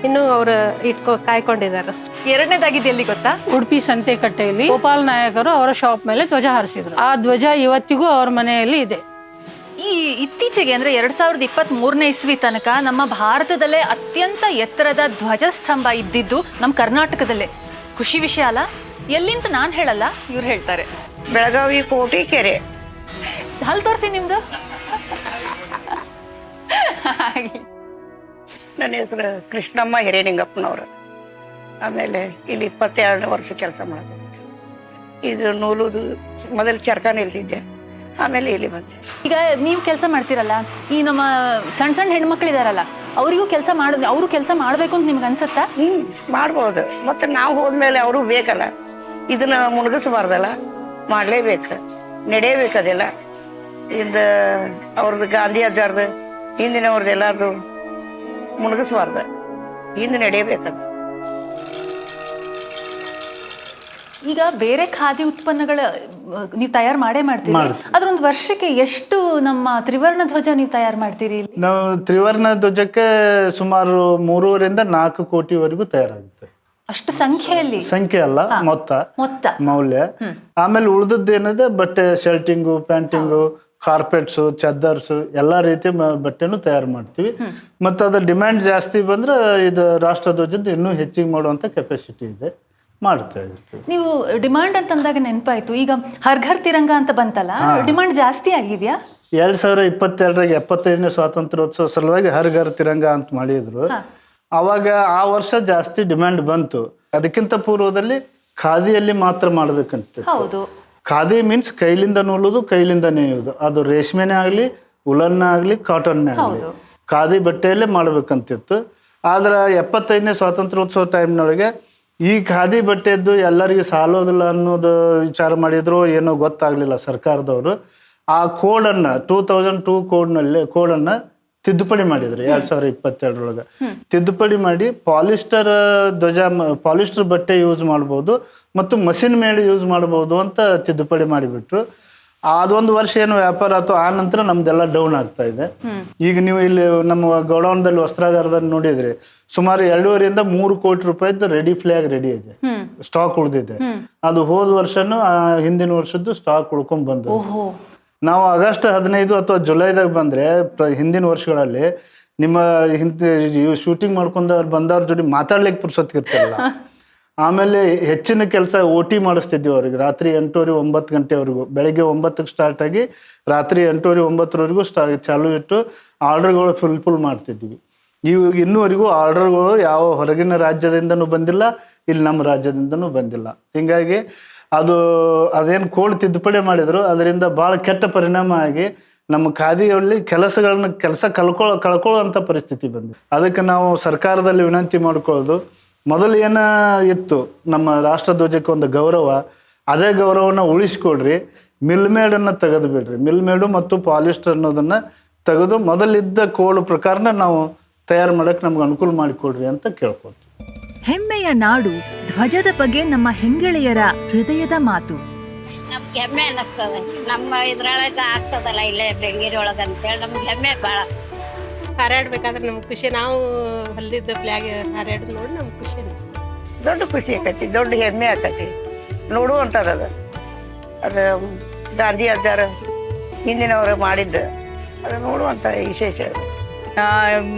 ಇನ್ನೂ ಅವರು ಇಟ್ಕೊ ಕಾಯ್ಕೊಂಡಿದ್ದಾರೆ ಎರಡನೇದಾಗಿದ್ದು ಎಲ್ಲಿ ಗೊತ್ತಾ? ಉಡುಪಿ ಸಂತೆಕಟ್ಟೆಯಲ್ಲಿ ಗೋಪಾಲ್ ನಾಯಕರು ಅವರ ಶಾಪ್ ಮೇಲೆ ಧ್ವಜ ಹಾರಿಸಿದ್ರು. ಆ ಧ್ವಜ ಇವತ್ತಿಗೂ ಅವ್ರ ಮನೆಯಲ್ಲಿ ಇದೆ. ಈ ಇತ್ತೀಚೆಗೆ ಅಂದ್ರೆ ಎರಡ್ ಸಾವಿರದ ಇಪ್ಪತ್ತ್ ಮೂರನೇ ಇಸ್ವಿ ತನಕ ನಮ್ಮ ಭಾರತದಲ್ಲೇ ಅತ್ಯಂತ ಎತ್ತರದ ಧ್ವಜಸ್ತಂಭ ಇದ್ದಿದ್ದು ನಮ್ಮ ಕರ್ನಾಟಕದಲ್ಲೇ. ಖುಷಿ ವಿಷಯ ಅಲ್ಲ? ಎಲ್ಲಿಂತ ನಾನ್ ಹೇಳಲ್ಲ ಇವ್ರು ಹೇಳ್ತಾರೆ. ಬೆಳಗಾವಿ ಕೋಟಿ ಕೆರೆ. ಹಲ್ ತೋರಿಸಿ ನಿಮ್ದು. ನನ್ನ ಹೆಸರು ಕೃಷ್ಣಮ್ಮ ಹಿರೇನಿಂಗಪ್ಪನವರು. ಆಮೇಲೆ ಇಲ್ಲಿ ಇಪ್ಪತ್ತೆರಡನೇ ವರ್ಷ ಕೆಲಸ ಮಾಡಿದೆ. ಇದು ನೂಲುದು ಮೊದಲು ಚರ್ಕ ನಿಲ್ತಿದ್ದೆ. ಆಮೇಲೆ ಇಲ್ಲಿ ಬಂದೆ. ಈಗ ನೀವು ಕೆಲಸ ಮಾಡ್ತೀರಲ್ಲ ಈ ನಮ್ಮ ಸಣ್ಣ ಸಣ್ಣ ಹೆಣ್ಮಕ್ಳಿದಾರಲ್ಲ ಅವರಿಗೂ ಕೆಲಸ ಮಾಡೋದು ಅವರು ಕೆಲಸ ಮಾಡಬೇಕು ಅಂತ ನಿಮ್ಗೆ ಅನ್ಸುತ್ತಾ? ಹ್ಮ್ ಮಾಡ್ಬೋದು. ಮತ್ತೆ ನಾವು ಹೋದ್ಮೇಲೆ ಅವರು ಬೇಕಲ್ಲ. ಇದನ್ನ ಮುಳುಗಿಸಬಾರ್ದಲ್ಲ ಮಾಡ್ಲೇಬೇಕು ನಡೆಯಬೇಕು ಅದೆಲ್ಲ. ಇಂದ ಅವ್ರದ್ದು ಗಾಂಧಿ ಅಜ್ಜಾರ್ದು ಹಿಂದಿನವ್ರದ್ದು ಎಲ್ಲಾರ್ದು ಮುಳುಗಿಸಬಾರ್ದು ಹಿಂದೆ ನಡೆಯಬೇಕದು ಈಗ ಬೇರೆ ಖಾದಿ ಉತ್ಪನ್ನಗಳ ನೀವು ತಯಾರು ಮಾಡೇ ಮಾಡ್ತೀರಿ. ಅದ್ರೊಂದು ವರ್ಷಕ್ಕೆ ಎಷ್ಟು ನಮ್ಮ ತ್ರಿವರ್ಣ ಧ್ವಜ ನೀವು ತಯಾರು ಮಾಡ್ತೀರಿ ನಾವು ತ್ರಿವರ್ಣ ಧ್ವಜಕ್ಕೆ ಸುಮಾರು ಮೂರುವರಿಂದ ನಾಲ್ಕು ಕೋಟಿವರೆಗೂ ತಯಾರಾಗುತ್ತೆ. ಅಷ್ಟು ಸಂಖ್ಯೆಯಲ್ಲಿ. ಸಂಖ್ಯೆ ಅಲ್ಲ ಮೊತ್ತ. ಮೊತ್ತ. ಮೌಲ್ಯ. ಆಮೇಲೆ ಉಳಿದದ್ದು ಏನಿದೆ ಬಟ್ಟೆ ಶರ್ಟಿಂಗು ಪ್ಯಾಂಟಿಂಗು ಕಾರ್ಪೆಟ್ಸ್ ಚದ್ದರ್ಸು ಎಲ್ಲ ರೀತಿ ಬಟ್ಟೆನು ತಯಾರು ಮಾಡ್ತೀವಿ. ಮತ್ತು ಅದ್ರ ಡಿಮ್ಯಾಂಡ್ ಜಾಸ್ತಿ ಬಂದ್ರೆ ಇದು ರಾಷ್ಟ್ರಧ್ವಜದ ಇನ್ನೂ ಹೆಚ್ಚಿಗೆ ಮಾಡುವಂತ ಕೆಪಾಸಿಟಿ ಇದೆ. ಮಾಡ್ತಾ ಇರ್ತೀವಿ. ನೀವು ಡಿಮಾಂಡ್ ಅಂತ ಅಂದಾಗ ನೆನಪಾಯ್ತು. ಈಗ ಹರ್ ಘರ್ ತಿರಂಗ ಅಂತ ಬಂತಲ್ಲ ಡಿಮಾಂಡ್ ಜಾಸ್ತಿ ಆಗಿದೆಯಾ? ಎರಡ್ ಸಾವಿರ ಇಪ್ಪತ್ತೆರಡರಾಗ ಎಪ್ಪತ್ತೈದನೇ ಸ್ವಾತಂತ್ರ್ಯೋತ್ಸವ ಸಲುವಾಗಿ ಹರ್ ಘರ್ ತಿರಂಗ ಅಂತ ಮಾಡಿದ್ರು. ಅವಾಗ ಆ ವರ್ಷ ಜಾಸ್ತಿ ಡಿಮ್ಯಾಂಡ್ ಬಂತು. ಅದಕ್ಕಿಂತ ಪೂರ್ವದಲ್ಲಿ ಖಾದಿಯಲ್ಲಿ ಮಾತ್ರ ಮಾಡ್ಬೇಕಂತ ಹೌದು. ಖಾದಿ ಮೀನ್ಸ್ ಕೈಲಿಂದ ನೂಲುದು ಕೈಲಿಂದ ನೇಯುವುದು. ಅದು ರೇಷ್ಮೆನೇ ಆಗಲಿ ಉಲನ್ನೇ ಆಗಲಿ ಕಾಟನ್ನೇ ಆಗಲಿ. ಖಾದಿ ಬಟ್ಟೆಯಲ್ಲೇ ಮಾಡ್ಬೇಕಂತಿತ್ತು. ಆದ್ರೆ ಎಪ್ಪತ್ತೈದನೇ ಸ್ವಾತಂತ್ರ್ಯೋತ್ಸವ ಟೈಮ್ನೊಳಗೆ ಈ ಖಾದಿ ಬಟ್ಟೆದ್ದು ಎಲ್ಲರಿಗೂ ಸಾಲೋದಿಲ್ಲ ಅನ್ನೋದು ವಿಚಾರ ಮಾಡಿದ್ರು ಏನೋ ಗೊತ್ತಾಗ್ಲಿಲ್ಲ ಸರ್ಕಾರದವರು. ಆ ಕೋಡನ್ನು ಟೂ ತೌಸಂಡ್ ಟೂ ಕೋಡ್ನಲ್ಲಿ ಕೋಡನ್ನು ತಿದ್ದುಪಡಿ ಮಾಡಿದ್ರು ಎರಡ್ ಸಾವಿರ ಇಪ್ಪತ್ತೆರಡರೊಳಗೆ. ತಿದ್ದುಪಡಿ ಮಾಡಿ ಪಾಲಿಸ್ಟರ್ ಧ್ವಜ ಪಾಲಿಸ್ಟರ್ ಬಟ್ಟೆ ಯೂಸ್ ಮಾಡ್ಬೋದು ಮತ್ತು ಮಷಿನ್ ಮೇಲೆ ಯೂಸ್ ಮಾಡ್ಬೋದು ಅಂತ ತಿದ್ದುಪಡಿ ಮಾಡಿಬಿಟ್ರು. ಅದೊಂದು ವರ್ಷ ಏನು ವ್ಯಾಪಾರ ಆಯ್ತು ಆ ನಂತರ ನಮ್ದೆಲ್ಲ ಡೌನ್ ಆಗ್ತಾ ಇದೆ. ಈಗ ನೀವು ಇಲ್ಲಿ ನಮ್ಮ ಗೋಡೌನ್ದಲ್ಲಿ ವಸ್ತ್ರಾಗಾರದಲ್ಲಿ ನೋಡಿದ್ರಿ ಸುಮಾರು ಎರಡೂವರೆಯಿಂದ ಮೂರು ಕೋಟಿ ರೂಪಾಯಿದ್ದು ರೆಡಿ ಫ್ಲಾಗ್ ರೆಡಿ ಇದೆ. ಸ್ಟಾಕ್ ಉಳಿದಿದೆ. ಅದು ಹೋದ ವರ್ಷನೂ ಆ ಹಿಂದಿನ ವರ್ಷದ್ದು ಸ್ಟಾಕ್ ಉಳ್ಕೊಂಡ್ ಬಂದು ನಾವು ಆಗಸ್ಟ್ ಹದಿನೈದು ಅಥವಾ ಜುಲೈದಾಗ ಬಂದರೆ ಪ್ರ- ಹಿಂದಿನ ವರ್ಷಗಳಲ್ಲಿ ನಿಮ್ಮ ಹಿಂದೆ ಶೂಟಿಂಗ್ ಮಾಡ್ಕೊಂಡ ಬಂದವ್ರ ಜೊತೆ ಮಾತಾಡ್ಲಿಕ್ಕೆ ಪುರ್ಸೊತ್ತಿರ್ತಿರಲ್ಲ ಆಮೇಲೆ ಹೆಚ್ಚಿನ ಕೆಲಸ ಓ ಟಿ ಮಾಡಿಸ್ತಿದ್ವಿ ಅವ್ರಿಗೆ. ರಾತ್ರಿ ಎಂಟೂವರೆ ಒಂಬತ್ತು ಗಂಟೆವರೆಗೂ. ಬೆಳಗ್ಗೆ ಒಂಬತ್ತಕ್ಕೆ ಸ್ಟಾರ್ಟ್ ಆಗಿ ರಾತ್ರಿ ಎಂಟೂವರೆ ಒಂಬತ್ತರವರೆಗೂ ಸ್ಟಾ ಚಾಲು ಇಟ್ಟು ಆರ್ಡರ್ಗಳು ಫುಲ್ ಫುಲ್ ಮಾಡ್ತಿದ್ವಿ. ಇವು ಇನ್ನೂವರೆಗೂ ಆರ್ಡರ್ಗಳು ಯಾವ ಹೊರಗಿನ ರಾಜ್ಯದಿಂದನೂ ಬಂದಿಲ್ಲ ಇಲ್ಲಿ ನಮ್ಮ ರಾಜ್ಯದಿಂದನೂ ಬಂದಿಲ್ಲ. ಹಿಂಗಾಗಿ ಅದು, ಅದೇನು ಕೋಡ್ ತಿದ್ದುಪಡಿ ಮಾಡಿದ್ರು, ಅದರಿಂದ ಭಾಳ ಕೆಟ್ಟ ಪರಿಣಾಮ ಆಗಿ ನಮ್ಮ ಖಾದಿಯಲ್ಲಿ ಕೆಲಸಗಳನ್ನ, ಕೆಲಸ ಕಳ್ಕೊಳ್ಳೋ ಕಳ್ಕೊಳ್ಳೋಂಥ ಪರಿಸ್ಥಿತಿ ಬಂದಿದೆ. ಅದಕ್ಕೆ ನಾವು ಸರ್ಕಾರದಲ್ಲಿ ವಿನಂತಿ ಮಾಡ್ಕೊಳ್ಳೋದು ಮೊದಲು ಏನ ಇತ್ತು, ನಮ್ಮ ರಾಷ್ಟ್ರಧ್ವಜಕ್ಕೆ ಒಂದು ಗೌರವ, ಅದೇ ಗೌರವನ ಉಳಿಸ್ಕೊಡ್ರಿ ಮಿಲ್ಮೇಡನ್ನು ತೆಗೆದು ಬಿಡ್ರಿ. ಮಿಲ್ಮೇಡು ಮತ್ತು ಪಾಲಿಸ್ಟರ್ ಅನ್ನೋದನ್ನು ತೆಗೆದು ಮೊದಲಿದ್ದ ಕೋಡ್ ಪ್ರಕಾರನ ನಾವು ತಯಾರು ಮಾಡಕ್ಕೆ ನಮ್ಗೆ ಅನುಕೂಲ ಮಾಡಿಕೊಡ್ರಿ ಅಂತ ಕೇಳ್ಕೊತೀವಿ ಹೆಮ್ಮೆಯ ನಾಡು ಧ್ವಜದ ಬಗ್ಗೆ ನಮ್ಮ ಹೆಂಗೆಳೆಯರ ಹೃದಯದ ಮಾತು. ನಮ್ಗೆ ಹೆಮ್ಮೆ ಅನ್ನಿಸ್ತದೆ ನಮ್ಮ ಇದ್ರೊಳಗೆ ಆಗ್ತದಲ್ಲ ಇಲ್ಲೇ ಬೆಂಗೇರಿ ಒಳಗೆ ಅಂತೇಳಿ ನಮ್ಗೆ ಹೆಮ್ಮೆ ಭಾಳ ಹಾರಾಡ್ಬೇಕಾದ್ರೆ ನಮ್ಗೆ ಖುಷಿ. ನಾವು ಹೊಲ್ದಿದ್ದ ಫ್ಲಾಗ್ ಹಾರಾಡೋದು ನೋಡಿ ನಮ್ಗೆ ಖುಷಿ ಅನಿಸ್ತದೆ. ದೊಡ್ಡ ಖುಷಿ ಆಕತಿ ದೊಡ್ಡ ಹೆಮ್ಮೆ ಆಕತಿ. ನೋಡುವಂಥದ್ದು ಅದು. ಅದು ಗಾಂಧಿ ಅಜ್ಜಾರ ಹಿಂದಿನವರು ಮಾಡಿದ್ದು. ಅದು ನೋಡುವಂಥ ವಿಶೇಷ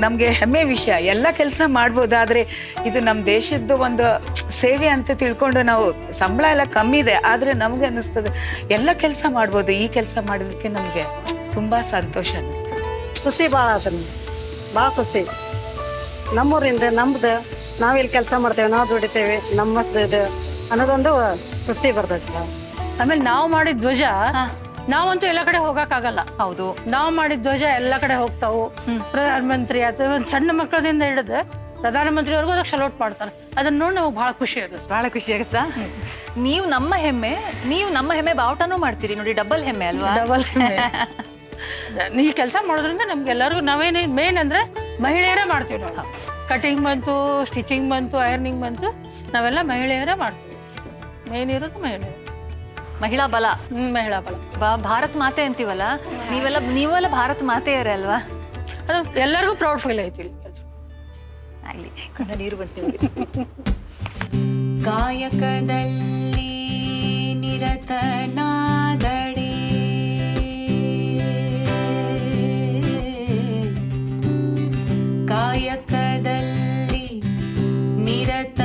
ನಮ್ಗೆ ಹೆಮ್ಮೆ ವಿಷಯ. ಎಲ್ಲ ಕೆಲಸ ಮಾಡ್ಬೋದು ಆದರೆ ಇದು ನಮ್ಮ ದೇಶದ್ದು ಒಂದು ಸೇವೆ ಅಂತ ತಿಳ್ಕೊಂಡು ನಾವು ಸಂಬಳ ಎಲ್ಲ ಕಮ್ಮಿ ಇದೆ. ಆದರೆ ನಮಗೆ ಅನ್ನಿಸ್ತದೆ ಎಲ್ಲ ಕೆಲಸ ಮಾಡ್ಬೋದು ಈ ಕೆಲಸ ಮಾಡೋದಕ್ಕೆ ನಮಗೆ ತುಂಬ ಸಂತೋಷ ಅನ್ನಿಸ್ತದೆ. ಖುಷಿ ಭಾಳ ಅದನ್ನು ಭಾಳ ಖುಷಿ. ನಮ್ಮೂರಿಂದ ನಮ್ದು ಇಲ್ಲಿ ಕೆಲಸ ಮಾಡ್ತೇವೆ ನಾವು ದುಡಿತೇವೆ ನಮ್ಮದು ಅನ್ನೋದೊಂದು ಖುಷಿ ಬರ್ತೈತೆ ಆಮೇಲೆ ನಾವು ಮಾಡಿದ ಧ್ವಜ ನಾವಂತೂ ಎಲ್ಲ ಕಡೆ ಹೋಗಕ್ಕಾಗಲ್ಲ. ಹೌದು. ನಾವು ಮಾಡಿದ ಧ್ವಜ ಎಲ್ಲ ಕಡೆ ಹೋಗ್ತಾವು. ಪ್ರಧಾನಮಂತ್ರಿ ಅಥವಾ ಒಂದು ಸಣ್ಣ ಮಕ್ಕಳದಿಂದ ಹಿಡಿದು ಪ್ರಧಾನಮಂತ್ರಿವರೆಗೂ ಅದಕ್ಕೆ ಸಲೋಟ್ ಮಾಡ್ತಾರೆ. ಅದನ್ನ ನೋಡಿ ನಮಗೆ ಬಹಳ ಖುಷಿ ಆಗುತ್ತೆ. ಬಹಳ ಖುಷಿ ಆಗುತ್ತಾ? ನೀವು ನಮ್ಮ ಹೆಮ್ಮೆ ನೀವು ನಮ್ಮ ಹೆಮ್ಮೆ ಬಾವುಟನೂ ಮಾಡ್ತೀರಿ. ನೋಡಿ ಡಬಲ್ ಹೆಮ್ಮೆ ಅಲ್ವಾ? ಡಬಲ್ ಈ ಕೆಲಸ ಮಾಡೋದ್ರಿಂದ ನಮ್ಗೆಲ್ಲರಿಗೂ ನಾವೇನು ಮೇನ್ ಅಂದ್ರೆ ಮಹಿಳೆಯರೇ ಮಾಡ್ತೀವಿ ನಾವು ಕಟಿಂಗ್ ಬಂತು ಸ್ಟಿಚಿಂಗ್ ಬಂತು ಐರ್ನಿಂಗ್ ಬಂತು ನಾವೆಲ್ಲ ಮಹಿಳೆಯರೇ ಮಾಡ್ತೀವಿ. ಮೇನ್ ಇರೋದು ಮಹಿಳೆಯರು. ಮಹಿಳಾ ಬಲ. ಮಹಿಳಾ ಬಲ. ಬಾ- ಭಾರತ್ ಮಾತೆ ಅಂತೀವಲ್ಲ? ನೀವೆಲ್ಲ ನೀವೆಲ್ಲ ಭಾರತ್ ಮಾತೆಯರೇ ಅಲ್ವಾ? ಅದು ಎಲ್ಲರಿಗೂ ಪ್ರೌಡ್ ಫೀಲ್ ಆಯ್ತು ಇಲ್ಲಿ. ಆಗ್ಲಿ ಕಣ್ಣ ನೀರು ಬಂತೀವಿ ಕಾಯಕದಲ್ಲಿ ನಿರತನಾದಡೆ. ಕಾಯಕದಲ್ಲಿ ನಿರತನಾದಡೆ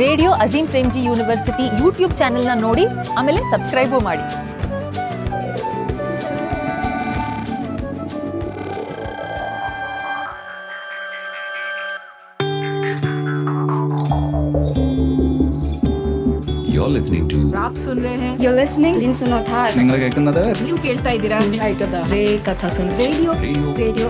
radio Azim Premji university YouTube ಚಾನೆಲ್ನ ನೋಡಿ ಆಮೇಲೆ ಸಬ್ಸ್ಕ್ರೈಬು ಮಾಡಿ You're listening to You're listening to सुनो था നിങ്ങൾ കേൾക്കുന്നത് ನೀವು ಕೇಳ್ತಾ ಇದ್ದೀರಾ ರೇ ಕಥಾ ಸುನ್ ರೇಡಿಯೋ റേഡിയോ